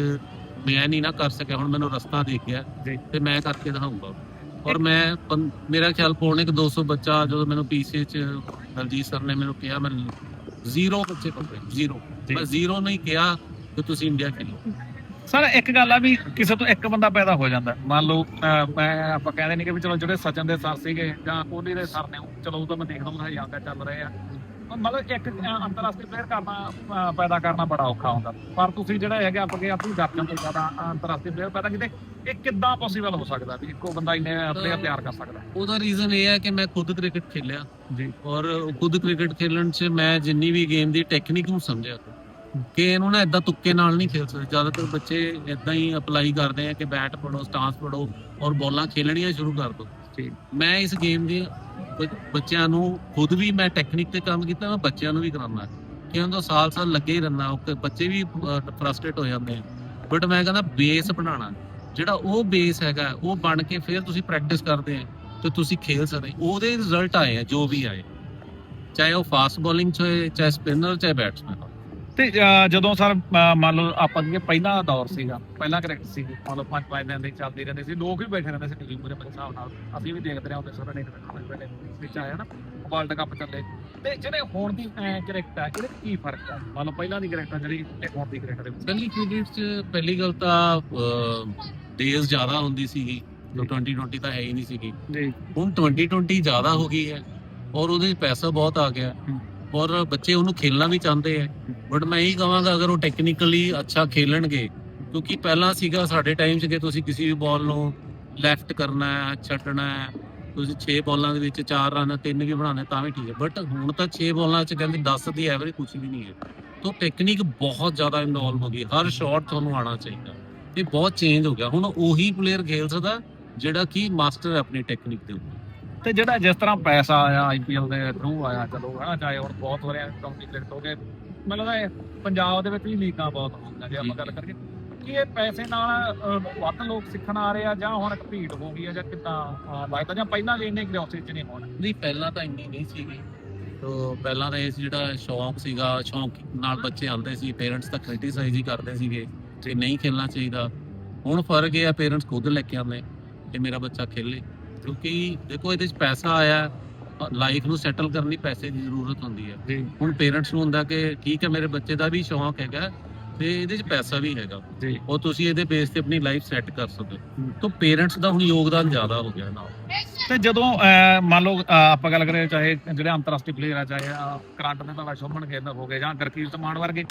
ਮੈਂ ਨਹੀਂ ਨਾ ਕਰ ਸਕਿਆ ਹੁਣ ਮੈਨੂੰ ਰਸਤਾ ਦੇਖ ਗਿਆ ਜੀ। ਤੇ ਮੈਂ ਕਰਕੇ ਦਿਖਾਊਂਗਾ ਔਰ ਮੈਂ ਪੰ- ਮੇਰਾ ਖਿਆਲ ਪੌਣੇ ਕੁ 200 ਬੱਚਾ ਜਦੋਂ ਮੈਨੂੰ ਪੀਸੀਏ 'ਚ ਦਲਜੀਤ ਸਰ ਨੇ ਮੈਨੂੰ ਕਿਹਾ ਮੈਂ ਜ਼ੀਰੋ ਬੱਚੇ ਪਕੜੇ ਜ਼ੀਰੋ ਜੀ। ਮੈਂ ਜ਼ੀਰੋ ਨਹੀਂ ਕਿਹਾ ਕਿ ਤੁਸੀਂ ਇੰਡੀਆ ਖੇਲੋ। ਸਰ ਇੱਕ ਗੱਲ ਆ ਵੀ ਕਿਸੇ ਤੋਂ ਇੱਕ ਬੰਦਾ ਪੈਦਾ ਹੋ ਜਾਂਦਾ। ਮੰਨ ਲਓ ਅਹ, ਮੈਂ ਆਪਾਂ ਕਹਿੰਦੇ ਨਹੀਂ ਕਿ ਵੀ ਚਲੋ ਜਿਹੜੇ ਸਚਨ ਦੇ ਸਰ ਸੀਗੇ ਜਾਂ ਕੋਹਲੀ ਦੇ ਸਰ ਨੇ ਉਹ ਚਲੋ ਉਹ ਤਾਂ ਮੈਂ ਦੇਖਦਾ ਹੁੰਦਾ ਜਾਂਦਾ ਚੱਲ ਰਹੇ ਆ। ਮਤਲਬ ਇੱਕ ਅੰਤਰਰਾਸ਼ਟਰੀ ਪਲੇਅਰ ਕਰਨਾ ਪੈਦਾ ਕਰਨਾ ਬੜਾ ਔਖਾ ਹੁੰਦਾ। ਪਰ ਤੁਸੀਂ ਜਿਹੜਾ ਹੈਗਾ ਆਪਾਂ ਕਿ ਆਪਣੀ ਦਰਜਨ ਤੋਂ ਜ਼ਿਆਦਾ ਅੰਤਰਰਾਸ਼ਟਰੀ ਪਲੇਅਰ ਪੈਦਾ ਕੀਤੇ ਇਹ ਕਿੱਦਾਂ ਪੋਸੀਬਲ ਹੋ ਸਕਦਾ ਵੀ ਇੱਕੋ ਬੰਦਾ ਇੰਨੇ ਪਲੇਅਰ ਤਿਆਰ ਕਰ ਸਕਦਾ? ਉਹਦਾ ਰੀਜ਼ਨ ਇਹ ਹੈ ਕਿ ਮੈਂ ਖੁਦ ਕ੍ਰਿਕਟ ਖੇਲਿਆ। ਜੀ। ਔਰ ਖੁਦ ਕ੍ਰਿਕਟ ਖੇਲਣ 'ਚ ਮੈਂ ਜਿੰਨੀ ਵੀ ਗੇਮ ਦੀ ਟੈਕਨੀਕ ਨੂੰ ਸਮਝਿਆ। ਕਿ ਇਹਨੂੰ ਨਾ ਇਦਾਂ ਤੁੱਕੇ ਨਾਲ ਨਹੀਂ ਖੇਲ ਸਕਦੇ। ਜ਼ਿਆਦਾਤਰ ਬੱਚੇ ਇਦਾਂ ਹੀ ਅਪਲਾਈ ਕਰਦੇ ਆ ਕਿ ਬੈਟ ਫੜੋ ਸਟਾਂਸ ਫੜੋ ਔਰ ਬੋਲਾਂ ਖੇਲਣੀਆਂ ਸ਼ੁਰੂ ਕਰ ਦੋ। ਠੀਕ ਮੈਂ ਇਸ ਗੇਮ ਦੀ ਬੱਚਿਆਂ ਨੂੰ ਖੁਦ ਵੀ ਮੈਂ ਟੈਕਨਿਕ ਤੇ ਕੰਮ ਕੀਤਾ, ਮੈਂ ਬੱਚਿਆਂ ਨੂੰ ਵੀ ਕਰਾਉਣਾ ਕਿ ਉਹਨਾਂ ਦਾ ਸਾਲ ਸਾਲ ਲੱਗੇ ਹੀ ਰਹਿਣਾ ਉਹ ਬੱਚੇ ਵੀ ਫਰਸਟ੍ਰੇਟ ਹੋ ਜਾਂਦੇ ਆ। ਬਟ ਮੈਂ ਕਹਿੰਦਾ ਬੇਸ ਬਣਾਉਣਾ, ਜਿਹੜਾ ਉਹ ਬੇਸ ਹੈਗਾ, ਉਹ ਬਣ ਕੇ ਫਿਰ ਤੁਸੀਂ ਪ੍ਰੈਕਟਿਸ ਕਰਦੇ ਆ ਤੇ ਤੁਸੀਂ ਖੇਲ ਸਕਦੇ ਉਹਦੇ ਰਿਜ਼ਲਟ ਆਏ ਆ, ਜੋ ਵੀ ਆਏ। ਚਾਹੇ ਉਹ ਫਾਸਟ ਬੋਲਿੰਗ ਚ ਹੋਏ, ਚਾਹੇ ਸਪਿਨਰ ਚਾਹੇ ਬੈਟਸਮੈਨ ਤੇ ਅਹ, ਜਦੋਂ ਸਰ ਅਹ, ਮੰਨ ਲਓ ਆਪਾਂ ਜੀ ਪਹਿਲਾ ਦੌਰ ਸੀਗਾ ਪਹਿਲਾ ਕ੍ਰਿਕਟ ਸੀ ਮੰਨ ਲਓ ਪੰਜ ਪੰਜ ਦਿਨ ਦੀ ਚੱਲਦੀ ਰਹਿੰਦੀ ਸੀ ਲੋਕ ਵੀ ਬੈਠੇ ਰਹਿੰਦੇ ਸੀ ਟੀਵੀ ਮੂਰੇ ਹਿਸਾਬ ਨਾਲ ਅਸੀਂ ਵੀ ਦੇਖਦੇ ਰਹੇ ਹੁੰਦੇ ਸਰ ਨੇ ਵਿੱਚ ਆਇਆ ਨਾ ਵਰਲਡ ਕੱਪ ਚੱਲੇ। ਤੇ ਜਿਹੜੇ ਹੁਣ ਦੀ ਕ੍ਰਿਕਟ ਆ ਇਹਦੇ 'ਚ ਕੀ ਫ਼ਰਕ ਆ? ਮੰਨ ਲਓ ਪਹਿਲਾਂ ਦੀ ਕ੍ਰਿਕਟ ਆ ਜਿਹੜੀ ਤੇ ਹੁਣ ਦੀ ਕ੍ਰਿਕਟ ਦੇ ਵਿੱਚ ਪਹਿਲੀ ਕ੍ਰਿਕਟ ਚ ਪਹਿਲੀ ਗੱਲ ਤਾਂ ਡੇਜ਼ ਜ਼ਿਆਦਾ ਹੁੰਦੀ ਸੀਗੀ ਜੋ 2020 ਤਾਂ ਹੈ ਹੀ ਨਹੀਂ ਸੀਗੀ। ਜੀ। ਹੁਣ 2020 ਜ਼ਿਆਦਾ ਹੋ ਗਈ ਹੈ ਔਰ ਉਹਦੇ 'ਚ ਪੈਸਾ ਬਹੁਤ ਆ ਗਿਆ। ਹਮ। ਔਰ ਬੱਚੇ ਉਹਨੂੰ ਖੇਲਣਾ ਵੀ ਚਾਹੁੰਦੇ ਆ ਬਟ ਮੈਂ ਇਹੀ ਕਹਾਂਗਾ, ਅਗਰ ਉਹ ਟੈਕਨੀਕਲੀ ਅੱਛਾ ਖੇਲਣਗੇ, ਕਿਉਂਕਿ ਪਹਿਲਾਂ ਸੀਗਾ ਸਾਡੇ ਟਾਈਮ 'ਚ ਕਿ ਤੁਸੀਂ ਕਿਸੇ ਵੀ ਬਾਲ ਨੂੰ ਲੈਫਟ ਕਰਨਾ ਹੈ ਛੱਡਣਾ ਹੈ ਤੁਸੀਂ 6 ਬਾਲਾਂ ਦੇ ਵਿੱਚ 4 ਰਨ 3 ਵੀ ਬਣਾਉਣੇ ਤਾਂ ਵੀ ਠੀਕ ਹੈ ਬਟ ਹੁਣ ਤਾਂ 6 ਬਾਲਾਂ 'ਚ ਕਹਿੰਦੇ 10 ਦੀ ਐਵਰੇਜ ਕੁਝ ਵੀ ਨਹੀਂ ਹੈ ਤੋਂ ਟੈਕਨੀਕ ਬਹੁਤ ਜ਼ਿਆਦਾ ਇਨਵੋਲਵ ਹੋ ਗਈ ਹਰ ਸ਼ਾਟ ਤੁਹਾਨੂੰ ਆਉਣਾ ਚਾਹੀਦਾ। ਇਹ ਬਹੁਤ ਚੇਂਜ ਹੋ ਗਿਆ। ਹੁਣ ਉਹੀ ਪਲੇਅਰ ਖੇਲ ਸਕਦਾ ਜਿਹੜਾ ਕਿ ਮਾਸਟਰ ਆਪਣੀ ਟੈਕਨੀਕ ਦੇ ਉੱਪਰ। ਤੇ ਜਿਹੜਾ ਜਿਸ ਤਰ੍ਹਾਂ ਪੈਸਾ ਆਇਆ ਆਈਪੀਐਲ ਦੇ ਥਰੂ ਆਇਆ ਚਲੋ ਹਨਾ ਚਾਹੇ ਹੁਣ ਬਹੁਤ ਵਾਰਿਆ ਕ੍ਰਿਕਟ ਹੋ ਗਏ ਮੈਨੂੰ ਲੱਗਦਾ ਇਹ ਪੰਜਾਬ ਦੇ ਵਿੱਚ ਵੀ ਲੀਗਾਂ ਬਹੁਤ ਹੋਣਗੀਆਂ ਜੇ ਆਪਾਂ ਗੱਲ ਕਰੀਏ ਕੀ ਇਹ ਪੈਸੇ ਨਾਲ ਵੱਧ ਲੋਕ ਸਿੱਖਣ ਆ ਰਹੇ ਆ ਜਾਂ ਹੁਣ ਇੱਕ ਭੀੜ ਹੋ ਗਈ ਆ ਜਾਂ ਕਿੱਦਾਂ ਲੱਗਦਾ ਜਾਂ ਪਹਿਲਾਂ ਵੀ ਇੰਨੇ ਕਿਉਰਿਓਸਿਟੀ ਚ ਨਹੀਂ ਹੋਣਾ? ਨਹੀਂ ਪਹਿਲਾਂ ਤਾਂ ਇੰਨੀ ਨਹੀਂ ਸੀਗੀ। ਤੋ ਪਹਿਲਾਂ ਤਾਂ ਇਹ ਸੀ ਜਿਹੜਾ ਸ਼ੌਂਕ ਸੀਗਾ ਸ਼ੌਂਕ ਨਾਲ ਬੱਚੇ ਆਉਂਦੇ ਸੀ ਪੇਰੈਂਟਸ ਤਾਂ ਕ੍ਰਿਟਿਸਾਈਜ਼ ਹੀ ਕਰਦੇ ਸੀਗੇ ਤੇ ਨਹੀਂ ਖੇਲਣਾ ਚਾਹੀਦਾ। ਹੁਣ ਫ਼ਰਕ ਇਹ ਆ ਪੇਰੈਂਟਸ ਖੁਦ ਲੈ ਕੇ ਆਉਂਦੇ ਕਿ ਮੇਰਾ ਬੱਚਾ ਖੇਲੇ। ਕਿਉਂਕਿ ਦੇਖੋ ਇਹਦੇ ਵਿੱਚ ਪੈਸਾ ਆਇਆ ਲਾਈਫ ਨੂੰ ਸੈਟਲ ਕਰਨ ਲਈ ਪੈਸੇ ਦੀ ਜ਼ਰੂਰਤ ਹੁੰਦੀ ਹੈ। ਹੁਣ ਪੇਰੈਂਟਸ ਨੂੰ ਹੁੰਦਾ ਕਿ ਠੀਕ ਹੈ ਮੇਰੇ ਬੱਚੇ ਦਾ ਵੀ ਸ਼ੌਂਕ ਹੈਗਾ ਤੇ ਇਹਦੇ 'ਚ ਪੈਸਾ ਵੀ ਹੈਗਾ। ਜੀ। ਉਹ ਤੁਸੀਂ ਇਹਦੇ ਬੇਸ ਤੇ ਆਪਣੀ ਲਾਈਫ ਸੈੱਟ ਕਰ ਸਕਦੇ। ਹੋ। ਤਾਂ ਪੇਰੈਂਟਸ ਦਾ ਹੁਣ ਯੋਗਦਾਨ ਜ਼ਿਆਦਾ ਹੋ ਗਿਆ ਨਾਲ। ਤੇ ਜਦੋਂ ਅਹ, ਮੰਨ ਲਓ ਅਹ, ਆਪਾਂ ਗੱਲ ਕਰੀਏ ਚਾਹੇ ਜਿਹੜੇ ਅੰਤਰਰਾਸ਼ਟਰੀ ਪਲੇਅਰ ਆ ਚਾਹੇ ਅਹ, ਕਰੰਟ ਦੇ ਤਾਂ ਸ਼ੋਭਨ ਗਿੱਲ ਹੋ ਗਏ ਜਾਂ ਗਰਕੀਰਤ ਮਾਨ ਵਰਗੇ।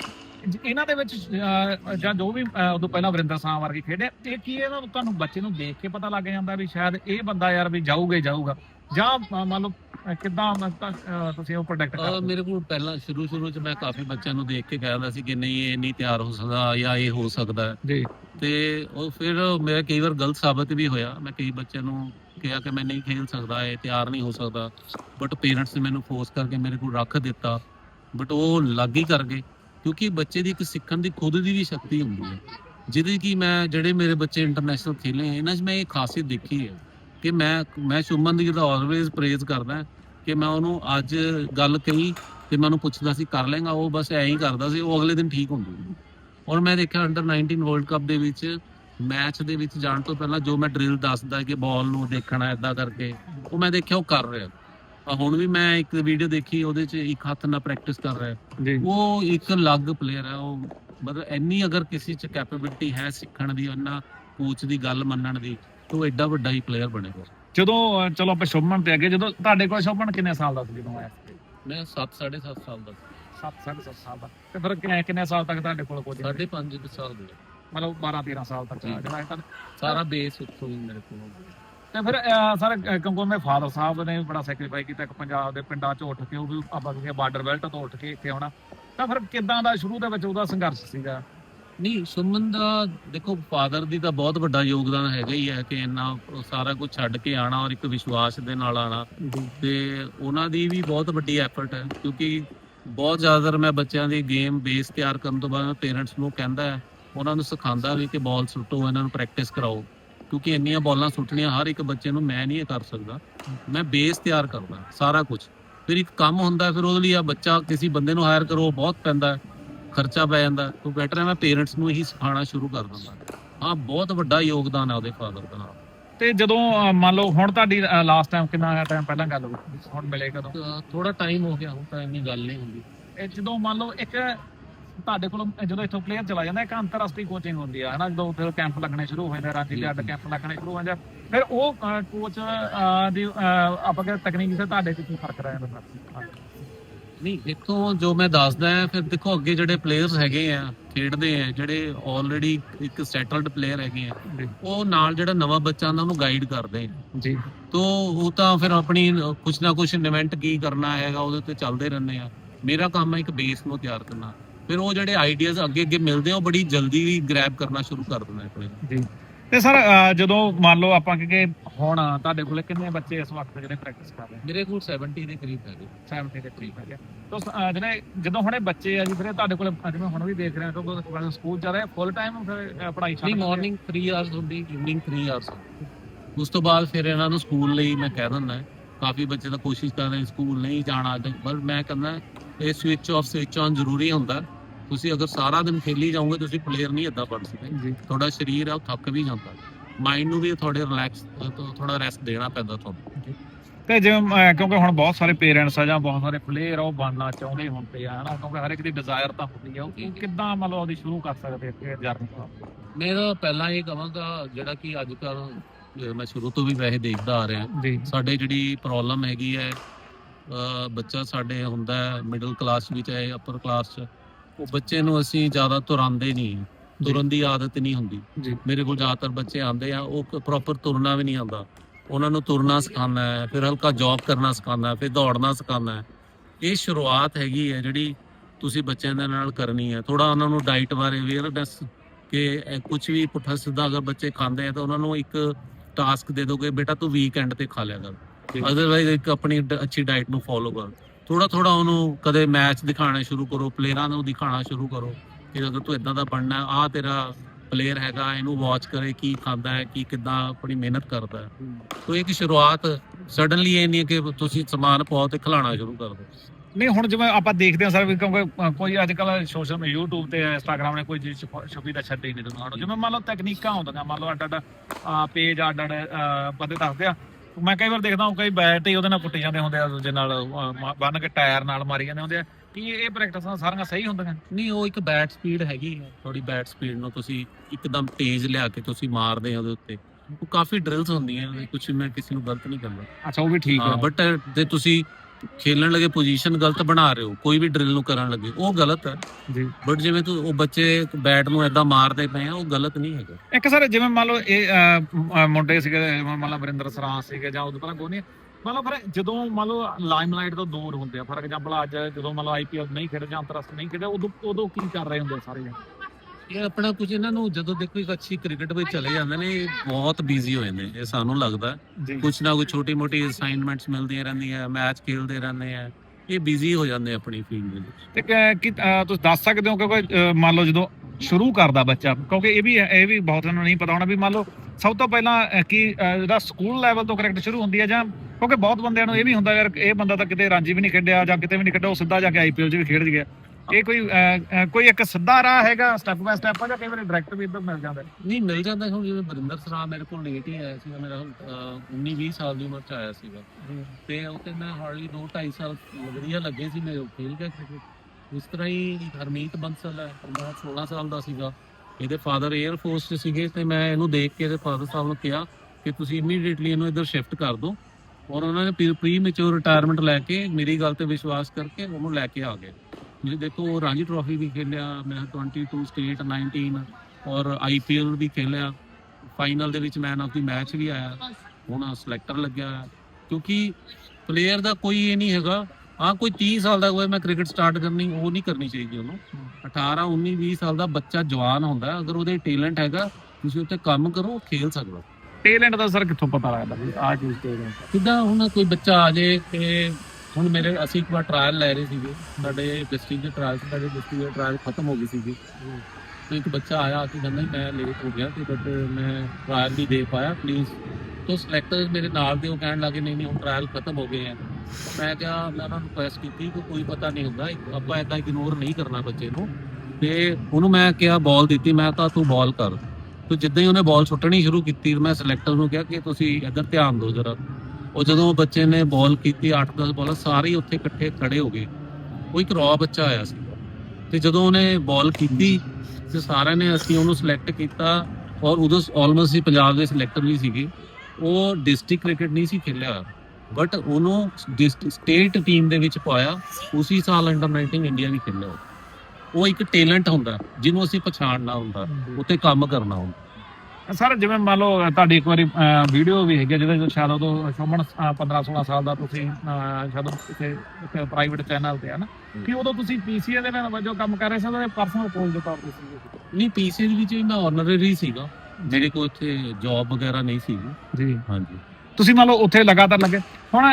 ਜ- ਇਹਨਾਂ ਦੇ ਵਿੱਚ ਅਹ, ਜਾਂ ਜੋ ਵੀ ਅਹ, ਉਦੋਂ ਪਹਿਲਾਂ ਵਰਿੰਦਰ ਸਾਹ ਵਰਗੇ ਖੇਡੇ ਇਹ ਕੀ ਇਹਨਾਂ ਨੂੰ ਤੁਹਾਨੂੰ ਬੱਚੇ ਨੂੰ ਦੇਖ ਕੇ ਪਤਾ ਲੱਗ ਜਾਂਦਾ ਵੀ ਸ਼ਾਇਦ ਇਹ ਬੰਦਾ ਯਾਰ ਵੀ ਜਾਊਗਾ ਹੀ ਜਾਊਗਾ। ਜਾਂ ਅਹ, ਮੰਨ ਲਓ ਅਹ, ਕਿੱਦਾਂ ਮਤਲਬ ਤਾਂ, ਅਹ, ਤੁਸੀਂ ਉਹ ਪ੍ਰੋਡਕਟ ਅਹ ਕਰਦੇ ਮੇਰੇ ਕੋਲ ਪਹਿਲਾਂ ਸ਼ੁਰੂ ਸ਼ੁਰੂ ਚ ਮੈਂ ਕਾਫੀ ਬੱਚਿਆਂ ਨੂੰ ਦੇਖ ਕੇ ਕਹਿੰਦਾ ਸੀ ਕਿ ਨਹੀਂ ਇਹ ਨਹੀਂ ਤਿਆਰ ਹੋ ਸਕਦਾ ਜਾਂ ਇਹ ਹੋ ਸਕਦਾ ਹੈ। ਜੀ। ਤੇ ਉਹ ਫਿਰ ਮੇਰਾ ਕਈ ਵਾਰ ਗਲਤ ਸਾਬਤ ਵੀ ਹੋਇਆ। ਮੈਂ ਕਈ ਬੱਚਿਆਂ ਨੂੰ ਕਿਹਾ ਕਿ ਮੈਂ ਨਹੀਂ ਖੇਲ ਸਕਦਾ ਇਹ ਤਿਆਰ ਨਹੀਂ ਹੋ ਸਕਦਾ। ਬਟ ਪੇਰੈਂਟਸ ਨੇ ਮੈਨੂੰ ਫੋਰਸ ਕਰਕੇ ਮੇਰੇ ਕੋਲ ਰੱਖ ਦਿੱਤਾ। ਬਟ ਉਹ ਲੱਗ ਹੀ ਕਰ ਗਏ। ਕਿਉਂਕਿ ਬੱਚੇ ਦੀ ਇੱਕ ਸਿੱਖਣ ਦੀ ਖੁਦ ਦੀ ਵੀ ਸ਼ਕਤੀ ਹੁੰਦੀ ਹੈ। ਜਿਹਦੇ ਕਿ ਮੈਂ ਜਿਹੜੇ ਮੇਰੇ ਬੱਚੇ ਇੰਟਰਨੈਸ਼ਨਲ ਖੇਲੇ ਹੈ, ਇਹਨਾਂ 'ਚ ਮੈਂ ਇਹ ਖਾਸੀਅਤ ਦੇਖੀ ਹੈ। ਕਿ ਮੈਂ ਮੈਂ ਸ਼ੁਮਨ ਦੀ ਆਲਵੇਜ਼ ਪ੍ਰੇਜ਼ ਕਰਦਾ ਕਿ ਮੈਂ ਉਹਨੂੰ ਅੱਜ ਗੱਲ ਕਹੀ ਤੇ ਮੈਂ ਉਹਨੂੰ ਪੁੱਛਦਾ ਸੀ ਕਰ ਲੇਗਾ ਉਹ ਬਸ ਐਂ ਹੀ ਕਰਦਾ ਸੀ ਉਹ ਅਗਲੇ ਦਿਨ ਠੀਕ ਹੁੰਦੀ ਸੀ। ਔਰ ਮੈਂ ਦੇਖਿਆ ਅੰਡਰ 19 ਵਰਲਡ ਕੱਪ ਦੇ ਵਿੱਚ ਮੈਚ ਦੇ ਵਿੱਚ ਜਾਣ ਤੋਂ ਪਹਿਲਾਂ ਜੋ ਮੈਂ ਡਰਿਲ ਦੱਸਦਾ ਕਿ ਬਾਲ ਨੂੰ ਦੇਖਣਾ ਐਦਾਂ ਕਰਕੇ ਉਹ ਮੈਂ ਦੇਖਿਆ ਉਹ ਕਰ ਰਿਹਾ। ਆ ਹੁਣ ਵੀ ਮੈਂ ਇੱਕ ਵੀਡੀਓ ਦੇਖੀ ਉਹਦੇ 'ਚ ਇੱਕ ਹੱਥ ਨਾਲ ਪ੍ਰੈਕਟਿਸ ਕਰ ਰਿਹਾ। ਉਹ ਇੱਕ ਅਲੱਗ ਪਲੇਅਰ ਹੈ ਉਹ ਮਤਲਬ ਇੰਨੀ ਅਗਰ ਕਿਸੇ 'ਚ ਕੈਪੇਬਿਲਿਟੀ ਹੈ ਸਿੱਖਣ ਦੀ ਉਹਨਾਂ ਕੋਚ ਦੀ ਗੱਲ ਮੰਨਣ ਦੀ ਤਾਂ ਐਡਾ ਵੱਡਾ ਹੀ ਪਲੇਅਰ ਬਣੇਗਾ। ਜਦੋਂ ਅਹ, ਚਲੋ ਆਪਾਂ ਸ਼ੋਭਨ ਤੇ ਅੱਗੇ ਜਦੋਂ ਤੁਹਾਡੇ ਕੋਲ ਸ਼ੋਭਨ ਕਿੰਨੇ ਸਾਲ ਦਾ ਸੀ ਜਦੋਂ ਆਇਆ? ਮੈਂ 7 7.5 ਸਾਲ ਦਾ 7 7 ਸਾਲ ਦਾ। ਤੇ ਫਿਰ ਕਿੰਨੇ ਕਿੰਨੇ ਸਾਲ ਤੱਕ ਤੁਹਾਡੇ ਕੋਲ ਕੋਚਿੰਗ 5.5 ਸਾਲ ਦਾ। ਮਤਲਬ 12 13 ਸਾਲ ਤੱਕ ਜੀ। ਜਿਹੜਾ ਸਾਰਾ ਬੇਸ ਉੱਥੋਂ ਹੀ ਮੇਰੇ ਕੋਲ। ਤੇ ਫਿਰ ਅਹ, ਸਰ ਅਹ, ਕਿਉਂਕਿ ਮੇਰੇ ਫਾਦਰ ਸਾਹਿਬ ਨੇ ਵੀ ਬੜਾ ਸੈਕਰੀਫਾਈ ਕੀਤਾ ਇੱਕ ਪੰਜਾਬ ਦੇ ਪਿੰਡਾਂ ਚੋਂ ਉੱਠ ਕੇ ਉਹ ਵੀ ਆਪਾਂ ਕਹਿੰਦੇ ਬਾਰਡਰ ਬੈਲਟ ਤੋਂ ਉੱਠ ਕੇ ਇੱਥੇ ਆਉਣਾ। ਤਾਂ ਫਿਰ ਕਿਦਾਂ ਦਾ ਸ਼ੁਰੂ ਦੇ ਵਿੱਚ ਉਹਦਾ ਸੰਘਰਸ਼ ਸੀਗਾ? ਨਹੀਂ ਸੁਮਨ ਦਾ ਦੇਖੋ ਫਾਦਰ ਦੀ ਤਾਂ ਬਹੁਤ ਵੱਡਾ ਯੋਗਦਾਨ ਹੈਗਾ ਹੀ ਹੈ ਕਿ ਇੰਨਾ ਸਾਰਾ ਕੁਝ ਛੱਡ ਕੇ ਆਣਾ ਔਰ ਇੱਕ ਵਿਸ਼ਵਾਸ ਦੇ ਨਾਲ ਆਣਾ। ਤੇ ਉਹਨਾਂ ਦੀ ਵੀ ਬਹੁਤ ਵੱਡੀ ਐਫਰਟ ਹੈ ਕਿਉਂਕਿ ਬਹੁਤ ਜ਼ਿਆਦਾਤਰ ਮੈਂ ਬੱਚਿਆਂ ਦੀ ਗੇਮ ਬੇਸ ਤਿਆਰ ਕਰਨ ਤੋਂ ਬਾਅਦ ਪੇਰੈਂਟਸ ਨੂੰ ਕਹਿੰਦਾ ਹੈ ਉਹਨਾਂ ਨੂੰ ਸਿਖਾਉਂਦਾ ਵੀ ਕਿ ਬਾਲ ਸੁੱਟੋ ਇਹਨਾਂ ਨੂੰ ਪ੍ਰੈਕਟਿਸ ਕਰਾਓ। ਕਿਉਂਕਿ ਇੰਨੀਆਂ ਬਾਲਾਂ ਸੁੱਟਣੀਆਂ ਹਰ ਇੱਕ ਬੱਚੇ ਨੂੰ ਮੈਂ ਨਹੀਂ ਇਹ ਕਰ ਸਕਦਾ। ਮੈਂ ਬੇਸ ਤਿਆਰ ਕਰਦਾ ਸਾਰਾ ਕੁਝ। ਫਿਰ ਇੱਕ ਕੰਮ ਹੁੰਦਾ ਫਿਰ ਉਹਦੇ ਲਈ ਆ ਬੱਚਾ ਕਿਸੇ ਬੰਦੇ ਨੂੰ ਹਾਇਰ ਕਰੋ ਬਹੁਤ ਪੈਂਦਾ ਹੈ, ਖਰਚਾ ਪੈ ਜਾਂਦਾ ਹੈ, ਤਾਂ ਬੈਟਰ ਹੈ ਮੈਂ ਪੇਰੈਂਟਸ ਨੂੰ ਇਹੀ ਸਿਖਾਉਣਾ ਸ਼ੁਰੂ ਕਰ ਦਿੰਦਾ। ਹਾਂ ਬਹੁਤ ਵੱਡਾ ਯੋਗਦਾਨ ਹੈ ਉਹਦੇ ਫਾਦਰ ਦਾ। ਤੇ ਜਦੋਂ ਅਹ, ਮੰਨ ਲਓ ਹੁਣ ਤੁਹਾਡੀ ਲਾਸਟ ਟਾਈਮ ਕਿੰਨਾ ਟਾਈਮ ਪਹਿਲਾਂ ਗੱਲ ਹੋਈ? ਹੁਣ ਮਿਲੇ ਕਦੋਂ? ਥੋੜਾ ਟਾਈਮ ਹੋ ਗਿਆ ਹੁਣ ਤਾਂ ਇੰਨੀ ਗੱਲ ਨਹੀਂ ਹੁੰਦੀ। ਇਹ ਜਦੋਂ ਮੰਨ ਲਓ ਇੱਕ ਤੁਹਾਡੇ ਕੋਲ ਜਦੋਂ ਇੱਥੋਂ ਪਲੇਅਰ ਚਲਾ ਜਾਂਦਾ ਇੱਕ ਅੰਤਰਰਾਸ਼ਟਰੀ ਕੋਚਿੰਗ ਹੁੰਦੀ ਆ ਹਨਾ? ਜਦੋਂ ਫਿਰ ਕੈਂਪ ਲੱਗਣੇ ਸ਼ੁਰੂ ਹੋ ਜਾਂਦੇ ਰਾਂਚੀ ਦੇ ਅੱਡ ਕੈਂਪ ਲੱਗਣੇ ਸ਼ੁਰੂ ਹੋ ਜਾਂਦੇ ਆ, ਫਿਰ ਉਹ ਕੋਚ ਦੀ ਅਹ, ਆਪਾਂ ਕਹਿੰਦੇ ਤਕਨੀਕ ਤੇ ਤੁਹਾਡੇ 'ਚ ਕੀ ਫ਼ਰਕ ਰਹਿ ਜਾਂਦਾ? ਨਹੀਂ ਇੱਥੋਂ ਜੋ ਮੈਂ ਦੱਸਦਾ ਹੈ ਫਿਰ ਦੇਖੋ ਅੱਗੇ ਜਿਹੜੇ ਪਲੇਅਰਸ ਹੈਗੇ ਆ ਖੇਡਦੇ ਆ ਜਿਹੜੇ ਆਲਰੇਡੀ ਇੱਕ ਸੈਟਲਡ ਪਲੇਅਰ ਹੈਗੇ ਆ ਉਹ ਨਾਲ ਜਿਹੜਾ ਨਵਾਂ ਬੱਚਾ ਆਉਂਦਾ ਉਹਨੂੰ ਗਾਈਡ ਕਰਦੇ ਆ। ਜੀ। ਤੋ ਉਹ ਤਾਂ ਫਿਰ ਆਪਣੀ ਕੁਛ ਨਾ ਕੁਛ ਇਵੈਂਟ ਕੀ ਕਰਨਾ ਹੈਗਾ ਉਹਦੇ ਤੇ ਚੱਲਦੇ ਰਹਿੰਦੇ ਆ। ਮੇਰਾ ਕੰਮ ਹੈ ਇੱਕ ਬੇਸ ਨੂੰ ਤਿਆਰ ਕਰਨਾ। ਫਿਰ ਉਹ ਜਿਹੜੇ ਆਈਡੀਆਜ਼ ਅੱਗੇ ਅੱਗੇ ਮਿਲਦੇ ਆ ਉਹ ਬੜੀ ਜਲਦੀ ਗ੍ਰੈਬ ਕਰਨਾ ਸ਼ੁਰੂ ਕਰ ਦਿੰਦੇ ਆ player। ਜੀ। ਤੇ ਸਰ ਜਦੋਂ ਮੰਨ ਲਓ ਆਪਾਂ ਕਿ ਹੁਣ ਤੁਹਾਡੇ ਕੋਲੇ ਕਿੰਨੇ ਬੱਚੇ ਇਸ ਵਕਤ ਜਿਹੜੇ ਪ੍ਰੈਕਟਿਸ ਕਰ ਰਹੇ? ਮੇਰੇ ਕੋਲ 70 ਦੇ ਕਰੀਬ ਹੈਗੇ 70 ਦੇ ਕਰੀਬ ਹੈਗੇ ਤਾਂ ਜਿਹੜੇ ਜਦੋਂ ਹੁਣੇ ਬੱਚੇ ਆ ਜੀ ਫਿਰ ਤੁਹਾਡੇ ਕੋਲੇ ਜਿਵੇਂ ਹੁਣ ਵੀ ਦੇਖ ਰਹੇ ਹਾਂ ਕਿਉਂਕਿ ਸਕੂਲ ਜਾ ਰਹੇ ਫੁੱਲ ਟਾਈਮ ਫਿਰ ਪੜ੍ਹਾਈ ਨਹੀਂ ਛੱਡ ਮਾਰਨਿੰਗ 3 ਆਵਰਸ ਹੁੰਦੀ ਇਵਨਿੰਗ 3 ਆਵਰਸ ਉਸ ਤੋਂ ਬਾਅਦ ਫਿਰ ਇਹਨਾਂ ਨੂੰ ਸਕੂਲ ਲਈ ਮੈਂ ਕਹਿ ਦਿੰਦਾ। ਕਾਫੀ ਬੱਚੇ ਤਾਂ ਕੋਸ਼ਿਸ਼ ਕਰ ਰਹੇ ਸਕੂਲ ਨਹੀਂ ਜਾਣਾ ਪਰ ਮੈਂ ਕਹਿੰਦਾ ਇਹ ਸਵਿਚ ਆਫ ਸਵਿਚ ਔਨ ਜ਼ਰੂਰੀ ਹੁੰਦਾ। ਤੁਸੀਂ ਅਗਰ ਸਾਰਾ ਦਿਨ ਖੇਲੀ ਜਾਓਗੇ ਤੁਸੀਂ ਪਲੇਅਰ ਨਹੀਂ ਏਦਾਂ ਬਣ ਸਕਦੇ। ਤੁਹਾਡਾ ਸਰੀਰ ਆ ਉਹ ਥੱਕ ਵੀ ਜਾਂਦਾ। ਮਾਈਂਡ ਨੂੰ ਵੀ ਥੋੜੇ ਰਿਲੈਕਸ ਥੋੜਾ ਰੈਸਟ ਦੇਣਾ ਪੈਂਦਾ ਤੁਹਾਨੂੰ। ਤੇ ਜਿਵੇਂ ਕਿਉਂਕਿ ਹੁਣ ਬਹੁਤ ਸਾਰੇ ਪੇਰੈਂਟਸ ਆ ਜਾਂ ਬਹੁਤ ਸਾਰੇ ਪਲੇਅਰ ਉਹ ਬਣਨਾ ਚਾਹੁੰਦੇ ਹੁੰਦੇ ਆ ਹਨਾ? ਕਿਉਂਕਿ ਹਰ ਇੱਕ ਦੀ ਡਿਜ਼ਾਇਰ ਤਾਂ ਹੁੰਦੀ ਆ ਉਹ। ਕਿੱਦਾਂ ਮਤਲਬ ਉਹਦੀ ਸ਼ੁਰੂ ਕਰ ਸਕਦੇ ਆ ਜਰਨੀ ਮੇਰਾ ਪਹਿਲਾਂ ਇਹ ਕਹਾਂਗਾ ਜਿਹੜਾ ਕਿ ਅੱਜ ਕੱਲ ਮੈਂ ਸ਼ੁਰੂ ਤੋਂ ਵੀ ਵੈਸੇ ਦੇਖਦਾ ਆ ਰਿਹਾ। ਸਾਡੇ ਜਿਹੜੀ ਪ੍ਰੋਬਲਮ ਹੈਗੀ ਹੈ ਬੱਚਾ ਸਾਡੇ ਹੁੰਦਾ ਮਿਡਲ ਕਲਾਸ ਵਿੱਚ ਹੈ ਅਪਰ ਕਲਾਸ ਚ ਉਹ ਬੱਚੇ ਨੂੰ ਅਸੀਂ ਜ਼ਿਆਦਾ ਤੁਰਾਂਦੇ ਨਹੀਂ ਤੁਰਨ ਦੀ ਆਦਤ ਨਹੀਂ ਹੁੰਦੀ। ਜੀ। ਮੇਰੇ ਕੋਲ ਜ਼ਿਆਦਾਤਰ ਬੱਚੇ ਆਉਂਦੇ ਆ ਉਹ ਪ੍ਰੋਪਰ ਤੁਰਨਾ ਵੀ ਨਹੀਂ ਆਉਂਦਾ। ਉਹਨਾਂ ਨੂੰ ਤੁਰਨਾ ਸਿਖਾਉਣਾ ਹੈ ਫਿਰ ਹਲਕਾ ਜੌਬ ਕਰਨਾ ਸਿਖਾਉਣਾ ਹੈ ਫਿਰ ਦੌੜਨਾ ਸਿਖਾਉਣਾ ਹੈ। ਇਹ ਸ਼ੁਰੂਆਤ ਹੈਗੀ ਹੈ ਜਿਹੜੀ ਤੁਸੀਂ ਬੱਚਿਆਂ ਦੇ ਨਾਲ ਕਰਨੀ ਹੈ। ਥੋੜਾ ਉਹਨਾਂ ਨੂੰ ਡਾਈਟ ਬਾਰੇ ਅਵੇਅਰਨੈਸ ਕਿ ਕੁਝ ਵੀ ਪੁੱਠਾ ਸਿੱਧਾ ਅਗਰ ਬੱਚੇ ਖਾਂਦੇ ਆ ਤਾਂ ਉਹਨਾਂ ਨੂੰ ਇੱਕ ਟਾਸਕ ਦੇ ਦੋਗੇ ਬੇਟਾ ਤੂੰ ਵੀਕਐਂਡ ਤੇ ਖਾ ਲਿਆ ਕਰ। ਅਦਰਵਾਈਜ਼ ਇੱਕ ਆਪਣੀ ਅੱਛੀ ਡਾਈਟ ਨੂੰ ਫੋਲੋ ਕਰ। ਥੋੜਾ ਥੋੜਾ ਉਹਨੂੰ ਕਦੇ ਮੈਚ ਦਿਖਾਉਣਾ ਸ਼ੁਰੂ ਕਰੋ ਪਲੇਅਰਾਂ ਨੂੰ ਦਿਖਾਉਣਾ ਸ਼ੁਰੂ ਕਰੋ ਕਿ ਅਗਰ ਤੂੰ ਇਦਾਂ ਦਾ ਬਣਨਾ ਆ ਤੇਰਾ ਪਲੇਅਰ ਹੈਗਾ ਇਹਨੂੰ ਵਾਚ ਕਰੇ ਕੀ ਖਾਂਦਾ ਹੈ ਕੀ ਕਿੱਦਾਂ ਆਪਣੀ ਮਿਹਨਤ ਕਰਦਾ ਹੈ। ਤੋ ਇੱਕ ਸ਼ੁਰੂਆਤ ਸਡਨਲੀ ਇਹ ਨਹੀਂ ਕਿ ਤੁਸੀਂ ਸਮਾਨ ਪਾਓ ਤੇ ਖਿਲਾਣਾ ਸ਼ੁਰੂ ਕਰ ਦਿਓ। ਨਹੀਂ ਹੁਣ ਜਿਵੇਂ ਆਪਾਂ ਦੇਖਦੇ ਹਾਂ ਸਰ ਕਿਉਂਕਿ ਕੋਈ ਅੱਜ ਕੱਲ ਸੋਸ਼ਲ ਮੀਡੀਆ YouTube ਤੇ Instagram ਨੇ ਕੋਈ ਚੀਜ਼ ਛੁਪ- ਦਾ ਛੱਡੇ ਹੀ ਨਹੀਂ ਦਿੰਦਾ। ਜਿਵੇਂ ਮੰਨ ਲਓ ਤਕਨੀਕਾਂ ਹੁੰਦੀਆਂ ਮੰਨ ਲਓ ਅੱਡ ਅੱਡ ਪੇਜ ਅੱਡ ਅੱਡ ਬੰਦੇ ਦੱਸਦੇ ਆ ਮੈਂ ਕਈ ਵਾਰ ਦੇਖਦਾ ਹਾਂ ਕਈ ਬੈਟ ਹੀ ਉਹਦੇ ਨਾਲ ਕੁੱਟੀ ਜਾਂਦੇ ਹੁੰਦੇ ਆ ਦੂਜੇ ਨਾਲ ਅਹ, ਬੰਨ ਕੇ ਟਾਇਰ ਨਾਲ ਮਾਰੀ ਜਾਂਦੇ ਹੁੰਦੇ ਆ। ਕੀ ਇਹ ਪ੍ਰੈਕਟਿਸਾਂ ਸਾਰੀਆਂ ਸਹੀ ਹੁੰਦੀਆਂ? ਨਹੀਂ ਉਹ ਇੱਕ ਬੈਟ ਸਪੀਡ ਹੈਗੀ ਹੈ ਥੋੜੀ ਬੈਟ ਸਪੀਡ ਨੂੰ ਤੁਸੀਂ ਇੱਕਦਮ ਤੇਜ਼ ਲਿਆ ਕੇ ਤੁਸੀਂ ਮਾਰਦੇ ਹੋ ਉਹਦੇ ਉੱਤੇ। ਉਹ ਕਾਫੀ ਡਰਿਲਸ ਹੁੰਦੀਆਂ ਕੁਝ ਮੈਂ ਕਿਸੇ ਨੂੰ ਗਲਤ ਨਹੀਂ ਕਰਦਾ ਅੱਛਾ ਉਹ ਵੀ ਠੀਕ ਹੈ ਬਟ ਜੇ ਤੁਸੀਂ ਖੇਲਣ ਲੱਗੇ ਪੋਜੀਸ਼ਨ ਗਲਤ ਬਣਾ ਰਹੇ ਹੋ ਕੋਈ ਵੀ ਡਰਿਲ ਨੂੰ ਕਰਨ ਲੱਗੇ ਉਹ ਗਲਤ ਹੈ। ਜੀ। ਬਟ ਜਿਵੇਂ ਤੂੰ ਉਹ ਬੱਚੇ ਬੈਟ ਨੂੰ ਏਦਾਂ ਮਾਰਦੇ ਪਏ ਆ ਉਹ ਗਲਤ ਨਹੀਂ ਹੈਗਾ। ਇੱਕ ਸਰ ਜਿਵੇਂ ਮੰਨ ਲਓ ਇਹ ਅਹ, ਮੁੰਡੇ ਸੀਗੇ ਮੰਨ ਲਓ ਵਰਿੰਦਰ ਸਰਾਂ ਸੀਗੇ ਜਾਂ ਉਦੋਂ ਪਹਿਲਾਂ ਗੋਨੀ ਮੰਨ ਲਓ ਫਿਰ ਜਦੋਂ ਮੰਨ ਲਓ ਲਾਈਮਲਾਈਟ ਤੋਂ ਦੂਰ ਹੁੰਦੇ ਆ ਫॉर ਐਗਜ਼ਾਮਪਲ ਅੱਜ ਜਦੋਂ ਮੰਨ ਲਓ ਆਈਪੀਐਲ ਨਹੀਂ ਖੇਡਦੇ ਜਾਂ ਅੰਤਰਰਾਸ਼ਟਰੀ ਨਹੀਂ ਖੇਡਦੇ ਉਦੋਂ ਉਦੋਂ ਕੀ ਕਰ ਰਹੇ ਹੁੰਦੇ ਆ ਸਾਰੇ ਜਣੇ? ਇਹ ਆਪਣਾ ਕੁਝ ਇਹਨਾਂ ਨੂੰ ਜਦੋਂ ਦੇਖੋ ਇੱਕ ਅੱਛੀ ਕ੍ਰਿਕਟ ਵਿੱਚ ਚਲੇ ਜਾਂਦੇ ਨੇ ਇਹ ਬਹੁਤ ਬਿਜ਼ੀ ਹੋ ਜਾਂਦੇ ਇਹ ਸਾਨੂੰ ਲੱਗਦਾ। ਜੀ। ਕੁਝ ਨਾ ਕੁਝ ਛੋਟੀ ਮੋਟੀ ਅਸਾਈਨਮੈਂਟਸ ਮਿਲਦੀਆਂ ਰਹਿੰਦੀਆਂ ਮੈਚ ਖੇਲਦੇ ਰਹਿੰਦੇ ਆ ਇਹ ਬਿਜ਼ੀ ਹੋ ਜਾਂਦੇ ਆਪਣੀ ਫੀਲਡ ਦੇ ਵਿੱਚ। ਤੇ ਕ- ਤੁਸੀਂ ਦੱਸ ਸਕਦੇ ਹੋ ਕਿ ਕੋਈ ਅਹ, ਮੰਨ ਲਓ ਜਦੋਂ ਸ਼ੁਰੂ ਕਰਦਾ ਬੱਚਾ ਕਿਉਂਕਿ ਇਹ ਵੀ ਇਹ ਵੀ ਬਹੁਤ ਨੂੰ ਨਹੀਂ ਪਤਾ ਹੋਣਾ ਵੀ ਮੰਨ ਲਓ ਸਭ ਤੋਂ ਪਹਿਲਾਂ ਕੀ ਅਹ, ਜਿਹੜਾ ਸਕੂਲ ਲੈਵਲ ਤੋਂ ਕ੍ਰਿਕਟ ਸ਼ੁਰੂ ਹੁੰਦੀ ਹੈ ਜਾਂ ਕਿਉਂਕਿ ਬਹੁਤ ਬੰਦਿਆਂ ਨੂੰ ਇਹ ਵੀ ਹੁੰਦਾ ਯਾਰ ਇਹ ਬੰਦਾ ਤਾਂ ਕਿਤੇ ਰਾਂਜੀ ਵੀ ਨਹੀਂ ਖੇਡਿਆ ਜਾਂ ਕਿਤੇ ਵੀ ਨਹੀਂ ਖੇਡਿਆ ਉਹ ਸਿੱਧਾ ਜਾ ਕੇ ਆਈਪੀਐਲ 'ਚ ਵੀ ਖੇਡ ਗਿਆ। ਇਹ ਕੋਈ ਅਹ, ਅਹ, ਕੋਈ ਇੱਕ ਸਿੱਧਾ ਰਾਹ ਹੈਗਾ? ਸਟੈਪ ਬਾय ਸਟੈਪ ਆ ਜਾਂ ਕਈ ਵਾਰੀ ਡਾਇਰੈਕਟ ਵੀ ਇੱਧਰ ਮਿਲ ਜਾਂਦਾ? ਨਹੀਂ ਮਿਲ ਜਾਂਦਾ ਹੁਣ ਜਿਵੇਂ ਬਰਿੰਦਰ ਸਰਾ ਮੇਰੇ ਕੋਲ ਲੇਟ ਹੀ ਆਇਆ ਸੀਗਾ ਮੇਰਾ 19 20 ਸਾਲ ਦੀ ਉਮਰ ਚ ਆਇਆ ਸੀਗਾ। ਤੇ ਉੱਤੇ ਮੈਂ ਹਾਰਡਲੀ 2 2.5 ਸਾਲ ਵਧੀਆ ਲੱਗੇ ਸੀ ਮੇਰੇ ਖੇਲ ਕੇ ਇਸ ਤਰ੍ਹਾਂ ਹੀ ਹਰਮੀਤ ਬੰਸਲ ਹੈ ਉਹ 16 ਸਾਲ ਦਾ ਸੀਗਾ। ਇਹਦੇ ਫਾਦਰ 에ਅਰ ਫੋਰਸ 'ਚ ਸੀਗੇ ਤੇ ਮੈਂ ਇਹਨੂੰ ਦੇਖ ਕੇ ਇਹਦੇ ਫਾਦਰ ਸਾਹਿਬ ਨੂੰ ਕਿਹਾ ਕਿ ਤੁਸੀਂ ਇਮੀਡੀਏਟਲੀ ਇਹਨੂੰ ਇੱਧਰ ਸ਼ਿਫਟ ਕਰ ਦਿਓ। ਔਰ ਉਹਨਾਂ ਨੇ ਪ੍ਰੀ ਮੈਚੁਰ ਰਿਟਾਇਰਮੈਂਟ ਲੈ ਕੇ ਮੇਰੀ ਗੱਲ ਤੇ ਵਿਸ਼ਵਾਸ ਕਰਕੇ ਉਹਨੂੰ ਲੈ ਕੇ ਆ ਗਏ। ਤੁਸੀਂ ਦੇਖੋ ਰਾਂਝੀ ਟਰੋਫੀ ਵੀ ਖੇਲਿਆ ਮੈਂ 22 ਸਟੇਟ 19 ਔਰ ਆਈਪੀਐਲ ਵੀ ਖੇਲਿਆ। ਫਾਈਨਲ ਦੇ ਵਿੱਚ ਮੈਨ ਆਫ ਦੀ ਮੈਚ ਵੀ ਆਇਆ। ਹੁਣ ਸਿਲੈਕਟਰ ਲੱਗਿਆ। ਕਿਉਂਕਿ ਪਲੇਅਰ ਦਾ ਕੋਈ ਇਹ ਨਹੀਂ ਹੈਗਾ ਹਾਂ ਕੋਈ 30 ਸਾਲ ਦਾ ਹੋਵੇ ਮੈਂ ਕ੍ਰਿਕਟ ਸਟਾਰਟ ਕਰਨੀ ਉਹ ਨਹੀਂ ਕਰਨੀ ਚਾਹੀਦੀ ਉਹਨੂੰ। 18 19 20 ਸਾਲ ਦਾ ਬੱਚਾ ਜਵਾਨ ਹੁੰਦਾ ਅਗਰ ਉਹਦੇ ਟੈਲੈਂਟ ਹੈਗਾ ਤੁਸੀਂ ਉੱਤੇ ਕੰਮ ਕਰੋ ਖੇਲ ਸਕਦਾ। ਟੈਲੈਂਟ ਦਾ ਸਰ ਕਿੱਥੋਂ ਪਤਾ ਲੱਗਦਾ ਆਹ ਚੀਜ਼ ਟੈਲੈਂਟ ਕਿੱਦਾਂ ਹੁਣ ਕੋਈ ਬੱਚਾ ਆ ਜੇ ਤੇ ਹੁਣ ਮੇਰੇ ਅਸੀਂ ਇੱਕ ਵਾਰ ਟ੍ਰਾਇਲ ਲੈ ਰਹੇ ਸੀਗੇ। ਸਾਡੇ ਡਿਸਟ੍ਰਿਕਟ ਦੇ ਟ੍ਰਾਇਲ ਸਾਡੇ ਡਿਸਟ੍ਰਿਕਟ ਦੇ ਟ੍ਰਾਇਲ ਖਤਮ ਹੋ ਗਈ ਸੀਗੀ। ਤੇ ਇੱਕ ਬੱਚਾ ਆਇਆ ਕਿ ਕਹਿੰਦਾ ਮੈਂ ਲੇਟ ਹੋ ਗਿਆ ਤੇ ਬਟ ਮੈਂ ਟ੍ਰਾਇਲ ਨਹੀਂ ਦੇ ਪਾਇਆ ਪਲੀਜ਼ ਤੋ ਸਿਲੈਕਟਰ ਮੇਰੇ ਨਾਲ ਦੇ ਉਹ ਕਹਿਣ ਲੱਗੇ, ਨਹੀਂ ਨਹੀਂ, ਹੁਣ ਟ੍ਰਾਇਲ ਖਤਮ ਹੋ ਗਏ ਆ। ਮੈਂ ਕਿਹਾ, ਮੈਂ ਉਹਨਾਂ ਨੂੰ ਰਿਕੁਐਸਟ ਕੀਤੀ ਕਿ ਕੋਈ ਪਤਾ ਨਹੀਂ ਹੁੰਦਾ ਆਪਾਂ ਏਦਾਂ ਇਗਨੋਰ ਨਹੀਂ ਕਰਨਾ ਬੱਚੇ ਨੂੰ। ਤੇ ਉਹਨੂੰ ਮੈਂ ਕਿਹਾ, ਬਾਲ ਦਿੱਤੀ। ਮੈਂ ਤਾਂ ਤੂੰ ਬਾਲ ਕਰ। ਤੇ ਜਿੱਦਾਂ ਹੀ ਉਹਨੇ ਬਾਲ ਸੁੱਟਣੀ ਸ਼ੁਰੂ ਕੀਤੀ, ਮੈਂ ਸਿਲੈਕਟਰ ਨੂੰ ਕਿਹਾ ਕਿ ਤੁਸੀਂ ਇੱਧਰ ਧਿਆਨ ਦਿਓ ਜਰਾ। ਉਹ ਜਦੋਂ ਬੱਚੇ ਨੇ ਬਾਲ ਕੀਤੀ 8-10 ਬਾਲ ਸਾਰੇ ਉੱਥੇ ਇਕੱਠੇ ਖੜੇ ਹੋ ਗਏ। ਉਹ ਇੱਕ ਰੌ ਬੱਚਾ ਆਇਆ ਸੀ। ਤੇ ਜਦੋਂ ਉਹਨੇ ਬਾਲ ਕੀਤੀ ਤੇ ਸਾਰਿਆਂ ਨੇ ਅਸੀਂ ਉਹਨੂੰ ਸਿਲੈਕਟ ਕੀਤਾ ਔਰ ਉਦੋਂ ਆਲਮੋਸਟ ਹੀ ਪੰਜਾਬ ਦੇ ਸਿਲੈਕਟਰ ਵੀ ਸੀਗੇ। ਉਹ ਡਿਸਟ੍ਰਿਕਟ ਕ੍ਰਿਕਟ ਨਹੀਂ ਸੀ ਖੇਲਿਆ ਬਟ ਉਹਨੂੰ ਸਟੇਟ ਟੀਮ ਦੇ ਵਿੱਚ ਪਾਇਆ। ਉਸੇ ਸਾਲ ਅੰਡਰ 19 ਇੰਡੀਆ ਵੀ ਖੇਲਿਆ। ਉਹ। ਇੱਕ ਟੈਲੈਂਟ ਹੁੰਦਾ ਜਿਹਨੂੰ ਅਸੀਂ ਪਛਾਣਨਾ ਹੁੰਦਾ ਉੱਤੇ ਕੰਮ ਕਰਨਾ ਹੁੰਦਾ। ਸਰ ਜਿਵੇਂ ਮੰਨ ਲਓ ਤੁਹਾਡੀ ਇੱਕ ਵਾਰੀ ਵੀਡੀਓ ਵੀ ਹੈਗੀ ਜਿਹਦੇ ਵਿੱਚ ਸ਼ਾਇਦ ਉਦੋਂ ਸ਼ੋਮਨ 15 16 ਸਾਲ ਦਾ ਤੁਸੀਂ ਸ਼ਾਇਦ ਕਿਸੇ ਪ੍ਰਾਈਵੇਟ ਚੈਨਲ ਤੇ ਹੈ ਨਾ ਕਿ ਉਦੋਂ ਤੁਸੀਂ ਪੀਸੀਏ ਦੇ ਨਾਲ ਵਜੋਂ ਕੰਮ ਕਰ ਰਹੇ ਸੀ ਉਹਦੇ ਪਰਸਨਲ ਕੋਲ ਦੇ ਤੌਰ ਤੇ ਸੀ ਨਹੀਂ ਪੀਸੀ ਦੇ ਵਿੱਚ ਮੈਂ ਆਨਰਰੀ ਸੀਗਾ। ਮੇਰੇ ਕੋਲ ਇੱਥੇ ਜੌਬ ਵਗੈਰਾ ਨਹੀਂ ਸੀ ਜੀ। ਹਾਂਜੀ। ਤੁਸੀਂ ਮੰਨ ਲਓ ਉੱਥੇ ਲਗਾਤਾਰ ਲੱਗੇ। ਹੁਣ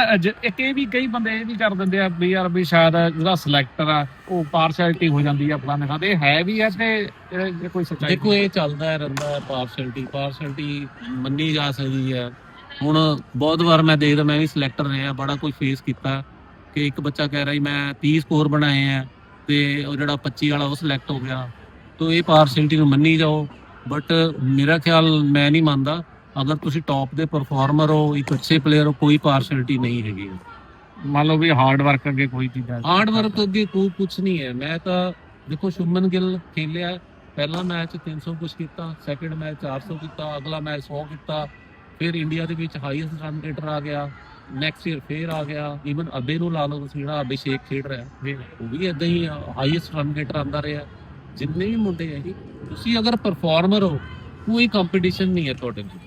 ਇੱਕ ਇਹ ਵੀ ਕਈ ਬੰਦੇ ਇਹ ਵੀ ਕਰ ਦਿੰਦੇ ਆ ਵੀ ਯਾਰ ਵੀ ਸ਼ਾਇਦ ਜਿਹੜਾ ਸਿਲੈਕਟਰ ਆ ਉਹ ਪਾਰਸ਼ੈਲਿਟੀ ਹੋ ਜਾਂਦੀ ਆ ਫਲਾਣੇ ਥਾਂ ਤੇ। ਹੈ ਵੀ ਐ ਤੇ ਕੋਈ ਸੱਚਾਈ ਦੇਖੋ ਇਹ ਚੱਲਦਾ ਰਹਿੰਦਾ ਹੈ ਪਾਰਸ਼ੈਲਿਟੀ ਪਾਰਸ਼ੈਲਿਟੀ ਮੰਨੀ ਜਾ ਸਕਦੀ ਹੈ। ਹੁਣ ਬਹੁਤ ਵਾਰ ਮੈਂ ਦੇਖਦਾ ਮੈਂ ਵੀ ਸਿਲੈਕਟਰ ਰਿਹਾ ਬੜਾ ਕੁਝ ਫੇਸ ਕੀਤਾ ਕਿ ਇੱਕ ਬੱਚਾ ਕਹਿ ਰਿਹਾ ਜੀ ਮੈਂ 30 ਸਕੋਰ ਬਣਾਏ ਆ ਤੇ ਉਹ ਜਿਹੜਾ 25 ਵਾਲਾ ਉਹ ਸਿਲੈਕਟ ਹੋ ਗਿਆ। ਤੋ ਇਹ ਪਾਰਸ਼ੈਲਿਟੀ ਨੂੰ ਮੰਨੀ ਜਾਓ। ਬਟ ਮੇਰਾ ਖਿਆਲ ਮੈਂ ਨਹੀਂ ਮੰਨਦਾ ਅਗਰ ਤੁਸੀਂ ਟੌਪ ਦੇ ਪਰਫਾਰਮਰ ਹੋ ਇੱਕ ਅੱਛੇ ਪਲੇਅਰ ਹੋ ਕੋਈ ਪਾਰਸ਼ੈਲਿਟੀ ਨਹੀਂ ਹੈਗੀ। ਮੰਨ ਲਓ ਵੀ ਹਾਰਡ ਵਰਕ ਅੱਗੇ ਕੋਈ ਚੀਜ਼ ਹੈ। ਹਾਰਡ ਵਰਕ ਅੱਗੇ ਕੋਈ ਕੁਝ ਨਹੀਂ ਹੈ। ਮੈਂ ਤਾਂ ਦੇਖੋ ਸ਼ੁਮਨ ਗਿੱਲ ਖੇਲਿਆ। ਪਹਿਲਾ ਮੈਚ 300 ਕੁਛ ਕੀਤਾ ਸੈਕਿੰਡ ਮੈਚ 400 ਕੀਤਾ ਅਗਲਾ ਮੈਚ 100 ਕੀਤਾ। ਫਿਰ ਇੰਡੀਆ ਦੇ ਵਿੱਚ ਹਾਈਐਸਟ ਰਨ ਰੇਟਰ ਆ ਗਿਆ। ਨੈਕਸਟ ਈਅਰ ਫੇਰ ਆ ਗਿਆ। ਇਵਨ ਅਬੇ ਨੂੰ ਲਾ ਲਓ ਤੁਸੀਂ ਜਿਹੜਾ ਅਭਿਸ਼ੇਕ ਖੇਡ ਰਿਹਾ। ਉਹ ਵੀ ਇਦਾਂ ਹੀ ਹਾਈਐਸਟ ਰਨ ਰੇਟਰ ਆਂਦਾ ਰਿਹਾ। ਜਿੰਨੇ ਵੀ ਮੁੰਡੇ ਹੈ ਜੀ ਤੁਸੀਂ ਅਗਰ ਪਰਫਾਰਮਰ ਹੋ ਕੋਈ ਕੰਪੀਟੀਸ਼ਨ ਨਹੀਂ ਹੈ ਤੁਹਾਡੇ ਨਾਲ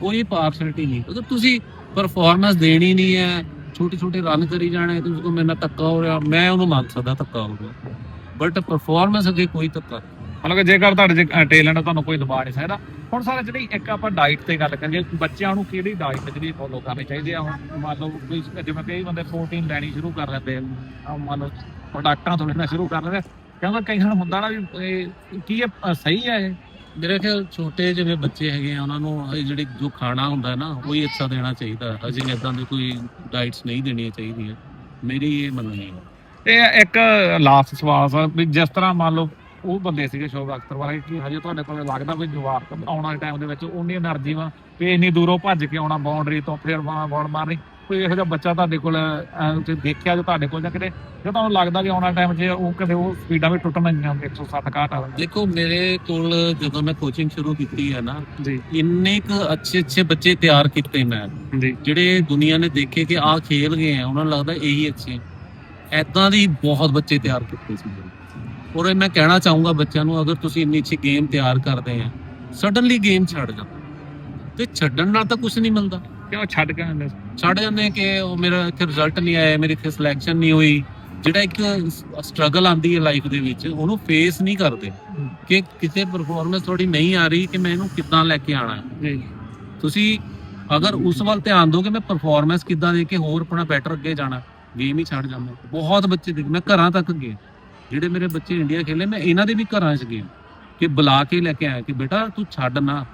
ਕੋਈ ਪਾਰਸ਼ੈਲਿਟੀ ਨਹੀਂ। ਅਗਰ ਤੁਸੀਂ ਪਰਫਾਰਮੈਂਸ ਦੇਣੀ ਨਹੀਂ ਹੈ ਛੋਟੇ ਛੋਟੇ ਰਨ ਕਰੀ ਜਾਣੇ ਤੁਸੀਂ ਕੋ ਮੇਰੇ ਨਾਲ ਧੱਕਾ ਹੋ ਰਿਹਾ, ਮੈਂ ਉਹਨੂੰ ਮੰਨ ਸਕਦਾ ਧੱਕਾ ਹੋ ਰਿਹਾ ਬਟ ਪਰਫਾਰਮੈਂਸ ਅੱਗੇ ਕੋਈ ਧੱਕਾ ਮਤਲਬ ਕਿ ਜੇਕਰ ਤੁਹਾਡੇ ਟੈਲੈਂਟ ਤੁਹਾਨੂੰ ਕੋਈ ਦਬਾ ਨਹੀਂ ਸਕਦਾ। ਹੁਣ ਸਾਰੇ ਜਿਹੜੀ ਇੱਕ ਆਪਾਂ ਡਾਈਟ ਤੇ ਗੱਲ ਕਰੀਏ, ਬੱਚਿਆਂ ਨੂੰ ਕਿਹੜੀ ਡਾਈਟ ਜਿਹੜੀ ਫੋਲੋ ਕਰਨੀ ਚਾਹੀਦੀ ਆ? ਮੰਨ ਲਓ ਕੋਈ ਜਿਵੇਂ ਕਈ ਬੰਦੇ ਪ੍ਰੋਟੀਨ ਲੈਣੀ ਸ਼ੁਰੂ ਕਰ ਲੈਂਦੇ ਆ। ਮੰਨ ਲਓ ਪ੍ਰੋਡਕਟਾਂ ਤੋਂ ਲੈਣਾ ਸ਼ੁਰੂ ਕਰ ਲੈਂਦੇ ਕਹਿੰਦਾ ਕਈ ਵਾਰ ਹੁੰਦਾ ਨਾ ਵੀ, ਇਹ ਕੀ ਇਹ ਸਹੀ ਹੈ ਇਹ? ਮੇਰੇ ਖਿਆਲ ਛੋਟੇ ਜਿਵੇਂ ਬੱਚੇ ਹੈਗੇ ਆ, ਉਹਨਾਂ ਨੂੰ ਇਹ ਜਿਹੜੀ ਜੋ ਖਾਣਾ ਹੁੰਦਾ ਨਾ, ਉਹ ਹੀ ਅੱਛਾ ਦੇਣਾ ਚਾਹੀਦਾ। ਅਜੇ ਇਦਾਂ ਦੀ ਕੋਈ ਡਾਈਟਸ ਨਹੀਂ ਦੇਣੀਆਂ ਚਾਹੀਦੀਆਂ। ਮੇਰੀ ਇਹ ਮੰਨਣੀ ਹੈ ਤੇ ਇੱਕ ਲਾਸਟ ਸਵਾਲ ਆ ਵੀ ਜਿਸ ਤਰ੍ਹਾਂ ਮੰਨ ਲਓ ਉਹ ਬੰਦੇ ਸੀਗੇ ਸ਼ੋਭ ਅਖਤਰ ਵਾਲੇ, ਕਿ ਹਜੇ ਤੁਹਾਡੇ ਕੋਲ ਲੱਗਦਾ ਵੀ ਜਵਾਬ ਆਉਣ ਵਾਲੇ ਟਾਈਮ ਦੇ ਵਿੱਚ ਉਨੀ એનર્ਜੀ ਵਾ, ਵੀ ਇੰਨੀ ਦੂਰੋਂ ਭੱਜ ਕੇ ਆਉਣਾ ਬਾਉਂਡਰੀ ਤੋਂ ਫਿਰ ਬਾਲ ਮਾਰਨੀ ਕੋਈ ਇਹੋ ਜਿਹਾ ਬੱਚਾ ਤੁਹਾਡੇ ਕੋਲ ਤੁਸੀਂ ਦੇਖਿਆ ਜੋ ਤੁਹਾਡੇ ਕੋਲ ਜਾਂ ਕਿਤੇ? ਜੇ ਤੁਹਾਨੂੰ ਲੱਗਦਾ ਕਿ ਆਉਣ ਟਾਈਮ 'ਚ ਉਹ ਕਦੇ ਉਹ ਸਪੀਡਾਂ ਵੀ ਟੁੱਟਣ ਲੱਗੀਆਂ 160 ਕਾਟ ਆ ਦੇਖੋ ਮੇਰੇ ਕੋਲ ਜਦੋਂ ਮੈਂ ਕੋਚਿੰਗ ਸ਼ੁਰੂ ਕੀਤੀ ਹੈ ਨਾ ਜੀ। ਇੰਨੇ ਕੁ ਅੱਛੇ ਅੱਛੇ ਬੱਚੇ ਤਿਆਰ ਕੀਤੇ ਮੈਂ। ਜੀ। ਜਿਹੜੇ ਦੁਨੀਆ ਨੇ ਦੇਖੇ ਕਿ ਆਹ ਖੇਲ ਗਏ ਆ ਉਹਨਾਂ ਨੂੰ ਲੱਗਦਾ ਇਹੀ ਅੱਛੇ ਐਦਾਂ ਦੀ ਬਹੁਤ ਬੱਚੇ ਤਿਆਰ ਕੀਤੇ ਸੀ। ਔਰ ਇਹ ਮੈਂ ਕਹਿਣਾ ਚਾਹੂੰਗਾ ਬੱਚਿਆਂ ਨੂੰ ਅਗਰ ਤੁਸੀਂ ਇੰਨੀ ਅੱਛੀ ਗੇਮ ਤਿਆਰ ਕਰਦੇ ਆ ਸਡਨਲੀ ਗੇਮ ਛੱਡ ਜਾਂਦੇ ਤੇ ਛੱਡਣ ਨਾਲ ਤਾਂ ਕੁਝ ਨਹੀਂ ਮਿਲਦਾ। ਕਿਉਂ ਛੱਡ ਕੇ ਆਉਂਦੇ? ਛੱਡ ਜਾਂਦੇ ਕਿ ਉਹ ਮੇਰਾ ਇੱਥੇ ਰਿਜ਼ਲਟ ਨਹੀਂ ਆਇਆ ਮੇਰੀ ਇੱਥੇ ਸਿਲੈਕਸ਼ਨ ਨਹੀਂ ਹੋਈ। ਜਿਹੜਾ ਇੱਕ ਸਟਰਗਲ ਆਂਦੀ ਹੈ ਲਾਈਫ ਦੇ ਵਿੱਚ ਉਹਨੂੰ ਫੇਸ ਨਹੀਂ ਕਰਦੇ ਕਿ ਕਿਤੇ ਪਰਫਾਰਮੈਂਸ ਥੋੜੀ ਨਹੀਂ ਆ ਰਹੀ ਕਿ ਮੈਂ ਇਹਨੂੰ ਕਿੱਦਾਂ ਲੈ ਕੇ ਆਣਾ ਜੀ। ਤੁਸੀਂ ਅਗਰ ਉਸ ਵੱਲ ਧਿਆਨ ਦੋਗੇ ਮੈਂ ਪਰਫਾਰਮੈਂਸ ਕਿੱਦਾਂ ਦੇ ਕੇ ਹੋਰ ਆਪਣਾ ਬੈਟਰ ਅੱਗੇ ਜਾਣਾ ਗੇਮ ਹੀ ਛੱਡ ਜਾਂਦੇ। ਬਹੁਤ ਬੱਚੇ ਦੇਖ ਮੈਂ ਘਰਾਂ ਤੱਕ ਗਏ ਜਿਹੜੇ ਮੇਰੇ ਬੱਚੇ ਇੰਡੀਆ ਖੇਲੇ ਮੈਂ ਇਹਨਾਂ ਦੇ ਵੀ ਘਰਾਂ 'ਚ ਗਿਆ ਕਿ ਬੁਲਾ ਕੇ ਲੈ ਕੇ ਆਇਆ ਕਿ ਬੇਟਾ ਤੂੰ ਛੱਡ ਨਾ।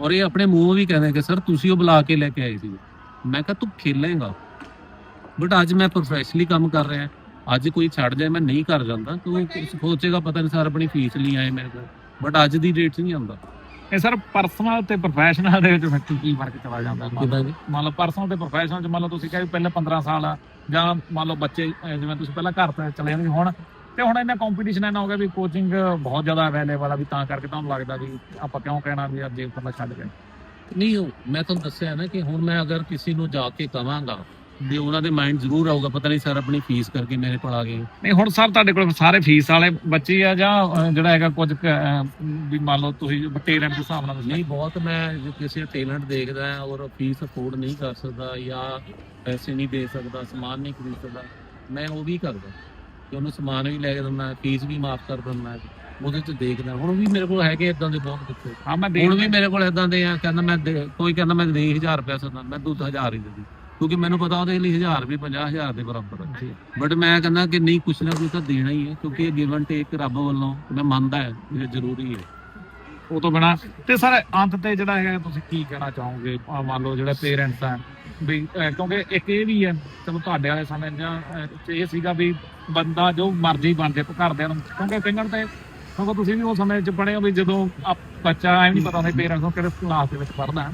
ਔਰ ਇਹ ਆਪਣੇ ਮੂੰਹ ਵੀ ਕਹਿੰਦੇ ਕਿ ਸਰ ਤੁਸੀਂ ਉਹ ਬੁਲਾ ਕੇ ਲੈ ਕੇ ਆਏ ਸੀ। ਮੈਂ ਕਿਹਾ ਤੂੰ ਖੇਲੇਗਾ? ਬਟ ਅੱਜ ਮੈਂ ਪ੍ਰੋਫੈਸ਼ਨਲੀ ਕੰਮ ਕਰ ਰਿਹਾ। ਅੱਜ ਕੋਈ ਛੱਡ ਜਾਏ ਮੈਂ ਨਹੀਂ ਕਰ ਜਾਂਦਾ। ਤੂੰ ਸੋਚੇਗਾ ਪਤਾ ਨਹੀਂ ਸਰ ਆਪਣੀ ਫੀਸ ਲਈ ਆਏ ਮੇਰੇ ਕੋਲ। ਬਟ ਅੱਜ ਦੀ ਡੇਟ 'ਚ ਨਹੀਂ ਆਉਂਦਾ। ਇਹ ਸਰ ਪਰਸਨਲ ਤੇ ਪ੍ਰੋਫੈਸ਼ਨਲ ਦੇ ਵਿੱਚ ਫਿਰ ਕੀ- ਫ਼ਰਕ ਚਲਾ ਜਾਂਦਾ? ਮੰਨ ਲਓ ਪਰਸਨਲ ਤੇ ਪ੍ਰੋਫੈਸ਼ਨਲ ਚ ਮੰਨ ਲਓ ਤੁਸੀਂ ਕਹਿੰਦੇ ਪਹਿਲੇ 15 ਸਾਲ ਆ ਜਾਂ ਮੰਨ ਲਓ ਬੱਚੇ ਜਿਵੇਂ ਤੁਸੀਂ ਪਹਿਲਾਂ ਘਰ ਤੋਂ ਚਲੇ ਜਾਂਦੇ ਹੁਣ ਤੇ ਹੁਣ ਇੰਨਾ ਕੰਪੀਟੀਸ਼ਨ ਇੰਨਾ ਹੋ ਗਿਆ ਵੀ ਕੋਚਿੰਗ ਬਹੁਤ ਜ਼ਿਆਦਾ ਅਵੇਲੇਬਲ ਆ ਵੀ ਤਾਂ ਕਰਕੇ ਤੁਹਾਨੂੰ ਲੱਗਦਾ ਵੀ ਆਪਾਂ ਕਿਉਂ ਕਹਿਣਾ ਵੀ ਅੱਜ ਇਹ ਬੰਦਾ ਛੱਡ ਗਏ। ਨਹੀਂ ਮੈਂ ਤੁਹਾਨੂੰ ਦੱਸਿਆ ਨਾ ਕਿ ਹੁਣ ਮੈਂ ਅਗਰ ਕਿਸੇ ਨੂੰ ਜਾ ਕੇ ਕਵਾਂਗਾ ਤੇ ਉਹਨਾਂ ਦੇ ਮਾਈਂਡ ਜ਼ਰੂਰ ਆਊਗਾ ਪਤਾ ਨਹੀਂ ਸਰ ਆਪਣੀ ਫੀਸ ਕਰਕੇ ਮੇਰੇ ਕੋਲ ਆ ਗਏ। ਨਹੀਂ ਹੁਣ ਸਰ ਤੁਹਾਡੇ ਕੋਲ ਸਾਰੇ ਫੀਸ ਵਾਲੇ ਬੱਚੇ ਆ ਜਾਂ ਜਿਹੜਾ ਹੈਗਾ ਕੁਝ ਵੀ ਮੰਨ ਲਓ ਤੁਸੀਂ ਟੇਲੈਂਟ ਦੇ ਹਿਸਾਬ ਨਾਲ ਨਹੀਂ ਬਹੁਤ ਮੈਂ ਜੇ ਕਿਸੇ ਟੈਲੈਂਟ ਦੇਖਦਾ ਹਾਂ ਔਰ ਫੀਸ ਅਫੋਰਡ ਨਹੀਂ ਕਰ ਸਕਦਾ ਜਾਂ ਪੈਸੇ ਨਹੀਂ ਦੇ ਸਕਦਾ ਸਮਾਨ ਨਹੀਂ ਖਰੀਦ ਸਕਦਾ ਮੈਂ ਉਹ ਵੀ ਕਰਦਾ। ਕਿ ਉਹਨੂੰ ਸਮਾਨ ਵੀ ਲੈ ਕੇ ਦਿੰਦਾ ਫੀਸ ਵੀ ਮਾਫ ਕਰ ਦਿੰਦਾ। ਉਹਦੇ ਚ ਦੇਖਦਾ। ਹੁਣ ਵੀ ਮੇਰੇ ਕੋਲ ਹੈਗੇ ਇਦਾਂ ਦੇ ਬਹੁਤ ਬੱਚੇ ਹਾਂ ਮੈਂ ਹੁਣ ਵੀ ਮੇਰੇ ਕੋਲ ਇਦਾਂ ਦੇ ਆ ਕਹਿੰਦਾ ਮੈਂ ਕੋਈ ਕਹਿੰਦਾ ਮੈਂ ਦੇ 1000 ਰੁਪਏ ਸਦਾ ਮੈਂ 1000 ਹੀ ਦੇ ਦੀ। ਕਿਉਂਕਿ ਮੈਨੂੰ ਪਤਾ ਉਹਦੇ ਲਈ 1000 ਵੀ 50000 ਦੇ ਬਰਾਬਰ ਹੈ। ਬਟ ਮੈਂ ਕਹਿੰਦਾ ਕਿ ਨਹੀਂ ਕੁਛ ਨਾ ਕੁਛ ਤਾਂ ਦੇਣਾ ਹੀ ਹੈ ਕਿਉਂਕਿ ਇਹ ਗਿਵਨ ਟੇਕ ਰੱਬ ਵੱਲੋਂ ਮੈਂ ਮੰਨਦਾ ਹੈ ਇਹ ਜ਼ਰੂਰੀ ਹੈ। ਉਹ ਤੋਂ ਬਿਨਾ ਤੇ ਸਰ ਅੰਤ ਤੇ ਜਿਹੜਾ ਹੈਗਾ ਤੁਸੀਂ ਕੀ ਕਹਿਣਾ ਚਾਹੋਗੇ? ਮੰਨ ਲਓ ਜਿਹੜੇ ਪੇਰੈਂਟਸ ਆ ਵੀ ਕਿਉਂਕਿ ਇੱਕ ਇਹ ਵੀ ਹੈ, ਚਲੋ ਤੁਹਾਡੇ ਵਾਲੇ ਸਮੇਂ ਜਾਂ ਇਹ ਸੀਗਾ ਵੀ ਬੰਦਾ ਜੋ ਮਰਜ਼ੀ ਬਣ ਜੇ ਘਰਦਿਆਂ ਨੂੰ, ਕਿਉਂਕਿ ਕਈਆਂ ਤੇ ਕਿਉਂਕਿ ਤੁਸੀਂ ਵੀ ਉਹ ਸਮੇਂ ਚ ਪੜ੍ਹੇ ਹੋ ਵੀ ਜਦੋਂ ਆ ਬੱਚਾ ਐ ਨਹੀਂ ਪਤਾ ਹੁੰਦਾ ਪੇਰੈਂਟਸ ਨੂੰ ਕਿਹੜੇ ਕਲਾਸ ਦੇ ਵਿੱਚ ਪੜ੍ਹਦਾ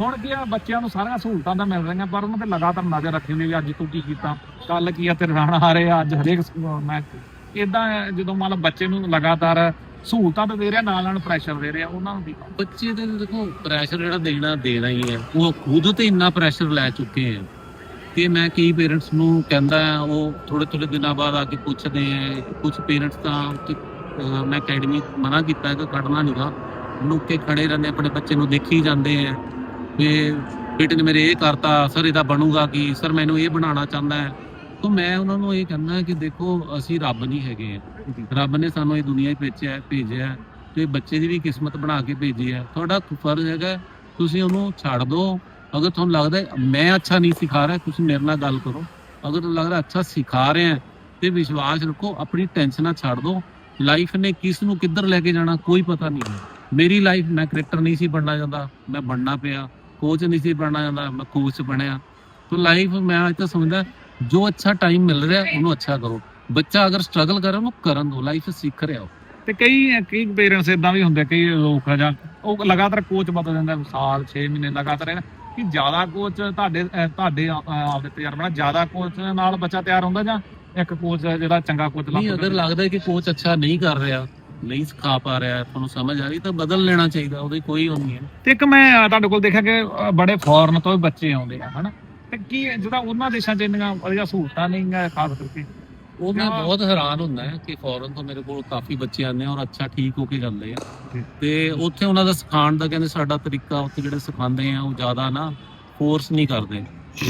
ਹੁਣ ਕੀ ਆ, ਬੱਚਿਆਂ ਨੂੰ ਸਾਰੀਆਂ ਸਹੂਲਤਾਂ ਤਾਂ ਮਿਲ ਰਹੀਆਂ, ਪਰ ਉਹਨਾਂ ਤੇ ਲਗਾਤਾਰ ਨਜ਼ਰ ਰੱਖੀ ਹੁੰਦੀ ਵੀ ਅੱਜ ਤੂੰ ਕੀ ਕੀਤਾ ਕੱਲ ਕੀ ਆ ਤੇ ਰਾਣਾ ਆ ਰਹੇ ਆ ਅੱਜ ਹਰੇਕ ਮੈਂ ਇਦਾਂ ਜਦੋਂ ਮਤਲਬ ਬੱਚੇ ਨੂੰ ਲਗਾਤਾਰ ਸਹੂਲਤਾਂ ਤਾਂ ਦੇ ਰਿਹਾ, ਨਾਲ ਨਾਲ ਪ੍ਰੈਸ਼ਰ ਦੇ ਰਿਹਾ, ਉਹਨਾਂ ਨੂੰ ਵੀ। ਬੱਚੇ ਦੇ ਦੇਖੋ ਪ੍ਰੈਸ਼ਰ ਜਿਹੜਾ ਦੇਣਾ ਦੇਣਾ ਹੀ ਹੈ। ਉਹ ਖੁਦ ਤੇ ਇੰਨਾ ਪ੍ਰੈਸ਼ਰ ਲੈ ਚੁੱਕੇ ਆ ਕਿ ਮੈਂ ਕਈ ਪੇਰੈਂਟਸ ਨੂੰ ਕਹਿੰਦਾ, ਉਹ ਥੋੜੇ ਥੋੜੇ ਦਿਨਾਂ ਬਾਅਦ ਆ ਕੇ ਪੁੱਛਦੇ ਆ ਕੁਝ ਪੇਰੈਂਟਸ ਤਾਂ ਮੈਂ ਅਕੈਡਮੀ ਮਨਾ ਕੀਤਾ ਕਿ ਕੱਢਣਾ ਨਹੀਂਗਾ ਲੁੱਕ ਕੇ ਖੜੇ ਰਹਿੰਦੇ, ਆਪਣੇ ਬੱਚੇ ਨੂੰ ਦੇਖੀ ਜਾਂਦੇ ਆ ਵੀ ਬੇਟੇ ਨੇ ਮੇਰੇ ਇਹ ਕਰਤਾ, ਸਰ ਇਹਦਾ ਬਣੂਗਾ ਕੀ? ਸਰ ਮੈਨੂੰ ਇਹ ਬਣਾਉਣਾ ਚਾਹੁੰਦਾ ਹੈ। ਤਾਂ ਮੈਂ ਉਹਨਾਂ ਨੂੰ ਇਹ ਕਹਿੰਦਾ ਕਿ ਦੇਖੋ, ਅਸੀਂ ਰੱਬ ਨਹੀਂ ਹੈਗੇ। ਰੱਬ ਨੇ ਸਾਨੂੰ ਇਹ ਦੁਨੀਆ 'ਚ ਭੇਜਿਆ ਭੇਜਿਆ ਤੇ ਬੱਚੇ ਦੀ ਵੀ ਕਿਸਮਤ ਬਣਾ ਕੇ ਭੇਜੀ ਹੈ। ਤੁਹਾਡਾ ਫਰਜ਼ ਹੈਗਾ ਤੁਸੀਂ ਉਹਨੂੰ ਛੱਡ ਦਿਓ ਅਗਰ ਤੁਹਾਨੂੰ ਲੱਗਦਾ ਮੈਂ ਅੱਛਾ ਨਹੀਂ ਸਿਖਾ ਰਿਹਾ, ਤੁਸੀਂ ਮੇਰੇ ਨਾਲ ਗੱਲ ਕਰੋ। ਅਗਰ ਤੁਹਾਨੂੰ ਲੱਗਦਾ ਅੱਛਾ ਸਿਖਾ ਰਿਹਾ ਤੇ ਵਿਸ਼ਵਾਸ ਰੱਖੋ, ਆਪਣੀ ਟੈਨਸ਼ਨਾਂ ਛੱਡ ਦਿਓ ਲਾਈਫ ਨੇ ਕਿਸ ਨੂੰ ਕਿੱਧਰ ਲੈ ਕੇ ਜਾਣਾ, ਕੋਈ ਪਤਾ ਨਹੀਂ ਹੈ। ਮੇਰੀ ਲਾਈਫ ਮੈਂ ਕ੍ਰਿਕਟਰ ਨਹੀਂ ਸੀ ਬਣਨਾ ਚਾਹੁੰਦਾ, ਮੈਂ ਬਣਨਾ ਪਿਆ। ਕੋਚ ਨਹੀਂ ਸੀ ਬਣਨਾ ਚਾਹੁੰਦਾ, ਮੈਂ ਕੋਚ ਬਣਿਆ। ਤਾਂ ਲਾਈਫ ਮੈਂ ਅੱਜ ਤਾਂ ਸਮਝਦਾ ਜੋ ਅੱਛਾ ਟਾਈਮ ਮਿਲ ਰਿਹਾ ਉਹਨੂੰ ਅੱਛਾ ਕਰੋ। ਬੱਚਾ ਅਗਰ ਸਟਰਗਲ ਕਰ ਰਿਹਾ ਉਹਨੂੰ ਕਰਨ ਦਿਓ ਲਾਈਫ ਸਿੱਖ ਰਿਹਾ ਉਹ। ਤੇ ਕਈ ਕਈ ਪੇਰੈਂਟਸ ਇਦਾਂ ਵੀ ਹੁੰਦੇ ਕਈ ਲੋਕ ਜਾਂ ਉਹ ਲਗਾਤਾਰ ਕੋਚ ਬਦਲ ਜਾਂਦਾ ਸਾਲ 6 ਮਹੀਨੇ ਲਗਾਤਾਰ ਕਿ ਜ਼ਿਆਦਾ ਕੋਚ ਤੁਹਾਡੇ ਤੁਹਾਡੇ ਆਪਦੇ ਤਜਰਬੇ ਨਾਲ ਜ਼ਿਆਦਾ ਕੋਚ ਨਾਲ ਬੱਚਾ ਤਿਆਰ ਹੁੰਦਾ ਜਾਂ ਇੱਕ ਕੋਚ ਜਿਹੜਾ ਚੰਗਾ ਕੋਚ ਨਹੀਂ ਅਗਰ ਲੱਗਦਾ ਕਿ ਕੋਚ ਅੱਛਾ ਨਹੀਂ ਕਰ ਰਿਹਾ ਨਹੀਂ ਸਿਖਾ ਪਾ ਰਿਹਾ ਤੁਹਾਨੂੰ ਸਮਝ ਆ ਰਹੀ ਤਾਂ ਬਦਲ ਲੈਣਾ ਚਾਹੀਦਾ ਉਹਦੀ ਕੋਈ ਉਹ ਨਹੀਂ ਹੈ। ਤੇ ਇੱਕ ਮੈਂ ਤੁਹਾਡੇ ਕੋਲ ਦੇਖਿਆ ਕਿ ਬੜੇ ਫੋਰਨ ਤੋਂ ਬੱਚੇ ਆਉਂਦੇ ਆ ਹਨਾ? ਤੇ ਕੀ ਜਿਹੜਾ ਉਹਨਾਂ ਦੇਸ਼ਾਂ 'ਚ ਇੰਨੀਆਂ ਵਧੀਆ ਸਹੂਲਤਾਂ ਨਹੀਂ ਹੈ ਖਾਸ ਕਰਕੇ। ਉਹ ਮੈਂ ਜਾਂ- ਬਹੁਤ ਹੈਰਾਨ ਹੁੰਦਾ ਹੈ ਕਿ ਫੋਰਨ ਤੋਂ ਮੇਰੇ ਕੋਲ ਕਾਫੀ ਬੱਚੇ ਆਉਂਦੇ ਆ ਔਰ ਅੱਛਾ ਠੀਕ ਹੋ ਕੇ ਜਾਂਦੇ ਆ। ਜੀ। ਤੇ ਉੱਥੇ ਉਹਨਾਂ ਦਾ ਸਿਖਾਉਣ ਦਾ ਕਹਿੰਦੇ ਸਾਡਾ ਤਰੀਕਾ ਉੱਥੇ ਜਿਹੜੇ ਸਿਖਾਉਂਦੇ ਆ ਉਹ ਜ਼ਿਆਦਾ ਨਾ ਫੋਰਸ ਨਹੀਂ ਕਰਦੇ।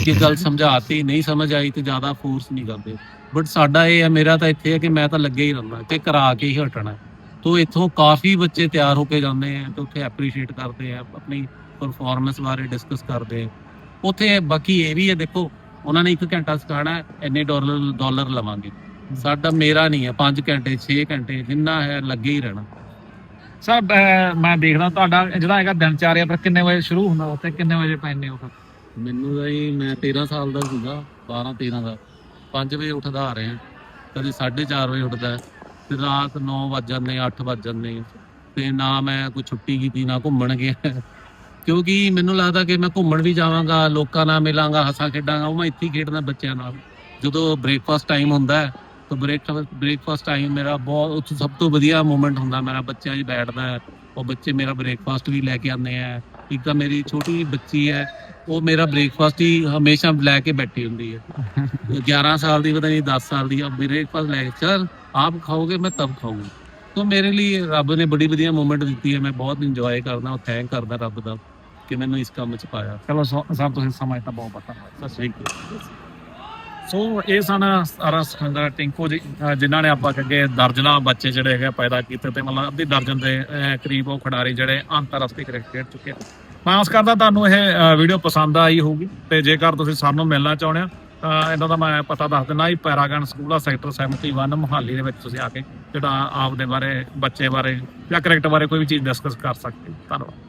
ਕਿ ਗੱਲ ਸਮਝਾਤੀ ਨਹੀਂ ਸਮਝ ਆਈ ਤੇ ਜ਼ਿਆਦਾ ਫੋਰਸ ਨਹੀਂ ਕਰਦੇ। ਬਟ ਸਾਡਾ ਇਹ ਹੈ ਮੇਰਾ ਤਾਂ ਇੱਥੇ ਹੈ ਕਿ ਮੈਂ ਤਾਂ ਲੱਗੇ ਹੀ ਰਹਿੰਦਾ ਤੇ ਕਰਾ ਕੇ ਹੀ ਹਟਣਾ। ਤੋ ਇੱਥੋਂ ਕਾਫੀ ਬੱਚੇ ਤਿਆਰ ਹੋ ਕੇ ਜਾਂਦੇ ਆ ਤੇ ਉੱਥੇ ਐਪਰੀਸ਼ੀਏਟ ਕਰਦੇ ਆ ਆਪਣੀ ਪਰਫਾਰਮੈਂਸ ਬਾਰੇ ਡਿਸਕਸ ਕਰਦੇ ਆ। ਉੱਥੇ ਬਾਕੀ ਇਹ ਵੀ ਹੈ ਦੇਖੋ ਉਹਨਾਂ ਨੇ 1 ਘੰਟਾ ਸਿਖਾਣਾ ਇੰਨੇ ਡਾਲਰ ਡਾਲਰ ਲਵਾਂਗੇ। ਸਾਡਾ ਮੇਰਾ ਨਹੀਂ ਹੈ 5 ਘੰਟੇ 6 ਘੰਟੇ ਜਿੰਨਾ ਹੈ ਲੱਗੇ ਹੀ ਰਹਿਣਾ। ਸਰ ਮੈਂ ਦੇਖਦਾ ਤੁਹਾਡਾ ਜਿਹੜਾ ਹੈਗਾ ਦਿਨਚਾਰਿਆ ਫਿਰ ਕਿੰਨੇ ਵਜੇ ਸ਼ੁਰੂ ਹੁੰਦਾ ਉੱਥੇ? ਕਿੰਨੇ ਵਜੇ ਪੈਂਦੇ ਹੋ ਫਿਰ? ਮੈਨੂੰ ਤਾਂ ਜੀ ਮੈਂ 13 ਸਾਲ ਦਾ ਸੀਗਾ 12 13 ਦਾ। 5 ਵਜੇ ਉੱਠਦਾ ਆ ਰਿਹਾ। ਕਦੇ 4:30 ਵਜੇ ਉੱਠਦਾ ਤੇ ਰਾਤ 9 ਵੱਜ ਜਾਂਦੇ 8 ਵੱਜ ਜਾਂਦੇ। ਤੇ ਨਾ ਮੈਂ ਕੋਈ ਛੁੱਟੀ ਕੀਤੀ ਨਾ ਘੁੰਮਣ ਗਿਆ। ਕਿਉਂਕਿ ਮੈਨੂੰ ਲੱਗਦਾ ਕਿ ਮੈਂ ਘੁੰਮਣ ਵੀ ਜਾਵਾਂਗਾ, ਲੋਕਾਂ ਨਾਲ ਮਿਲਾਂਗਾ, ਹੱਸਾਂ ਖੇਡਾਂਗਾ, ਉਹ ਮੈਂ ਇੱਥੇ ਖੇਡਦਾ ਬੱਚਿਆਂ ਨਾਲ। ਜਦੋਂ ਬ੍ਰੇਕਫਾਸਟ ਟਾਈਮ ਹੁੰਦਾ ਹੈ, ਤਾਂ ਬ੍ਰੇਕਫਾਸਟ ਬ੍ਰੇਕਫਾਸਟ ਟਾਈਮ ਮੇਰਾ ਬਹੁਤ, ਉੱਥੇ ਸਭ ਤੋਂ ਵਧੀਆ ਮੂਮੈਂਟ ਹੁੰਦਾ, ਮੇਰਾ ਬੱਚਿਆਂ 'ਚ ਬੈਠਦਾ ਉਹ ਬੱਚੇ ਮੇਰਾ ਬ੍ਰੇਕਫਾਸਟ ਵੀ ਲੈ ਕੇ ਆਉਂਦੇ ਆ ਇੱਕ ਮੇਰੀ ਛੋਟੀ ਬੱਚੀ ਹੈ, ਉਹ ਮੇਰਾ ਬ੍ਰੇਕਫਾਸਟ ਹੀ ਹਮੇਸ਼ਾ ਲੈ ਕੇ ਬੈਠੀ ਹੁੰਦੀ ਹੈ। 11 ਸਾਲ ਦੀ, ਪਤਾ ਨਹੀਂ 10 ਸਾਲ ਦੀ ਆ ਬ੍ਰੇਕਫਾਸਟ ਲੈ ਕੇ, ਚਲ ਆਪ ਖਾਓਗੇ, ਮੈਂ ਤਬ ਖਾਊਂਗਾ। ਤੋਂ ਮੇਰੇ ਲਈ ਰੱਬ ਨੇ ਬੜੀ ਵਧੀਆ ਮੂਮੈਂਟ ਦਿੱਤੀ ਹੈ, ਮੈਂ ਬਹੁਤ ਇੰਜੋਏ ਕਰਦਾ ਹਾਂ ਥੈਂਕ ਕਰਦਾ ਰੱਬ ਦਾ। ਕਿ ਮੈਨੂੰ ਇਸ ਕੰਮ 'ਚ ਪਾਇਆ। ਚਲੋ ਸਭ ਤੁਸੀਂ ਸਮਾਂ ਤਾਂ ਬਹੁਤ ਪਤਾ ਸਤਿ ਸ਼੍ਰੀ ਅਕਾਲ। ਸੋ ਇਹ ਸਨ ਸਾਰਾ ਸਿਕੰਦਰ ਟਿੰਕੂ ਜੀ ਜਿਨ੍ਹਾਂ ਨੇ ਆਪਾਂ ਅੱਗੇ ਦਰਜਨਾਂ ਬੱਚੇ ਜਿਹੜੇ ਹੈਗੇ ਪੈਦਾ ਕੀਤੇ ਤੇ ਮਤਲਬ ਅੱਧੀ ਦਰਜਨ ਦੇ ਕਰੀਬ ਉਹ ਖਿਡਾਰੀ ਜਿਹੜੇ ਅੰਤਰਰਾਸ਼ਟਰੀ ਕ੍ਰਿਕਟ ਖੇਡ ਚੁੱਕੇ ਮੈਂ ਆਸ ਕਰਦਾ ਤੁਹਾਨੂੰ ਇਹ ਵੀਡੀਓ ਪਸੰਦ ਆਈ ਹੋਊਗੀ ਤੇ ਜੇਕਰ ਤੁਸੀਂ ਸਾਨੂੰ ਮਿਲਣਾ ਚਾਹੁੰਦੇ ਹੋ ਤਾਂ ਇਹਨਾਂ ਦਾ ਮੈਂ ਪਤਾ ਦੱਸ ਦਿੰਦਾ ਹੀ ਪੈਰਾਗਨ ਸਕੂਲ ਆ ਸੈਕਟਰ 71 ਮੁਹਾਲੀ ਦੇ ਵਿੱਚ ਤੁਸੀਂ ਆ ਕੇ ਜਿਹੜਾ ਆਪ ਦੇ ਬਾਰੇ, ਬੱਚੇ ਬਾਰੇ ਜਾਂ ਕ੍ਰਿਕਟ ਬਾਰੇ ਕੋਈ ਵੀ ਚੀਜ਼ ਡਿਸਕਸ ਕਰ ਸਕਦੇ ਹੋ। ਧੰਨਵਾਦ।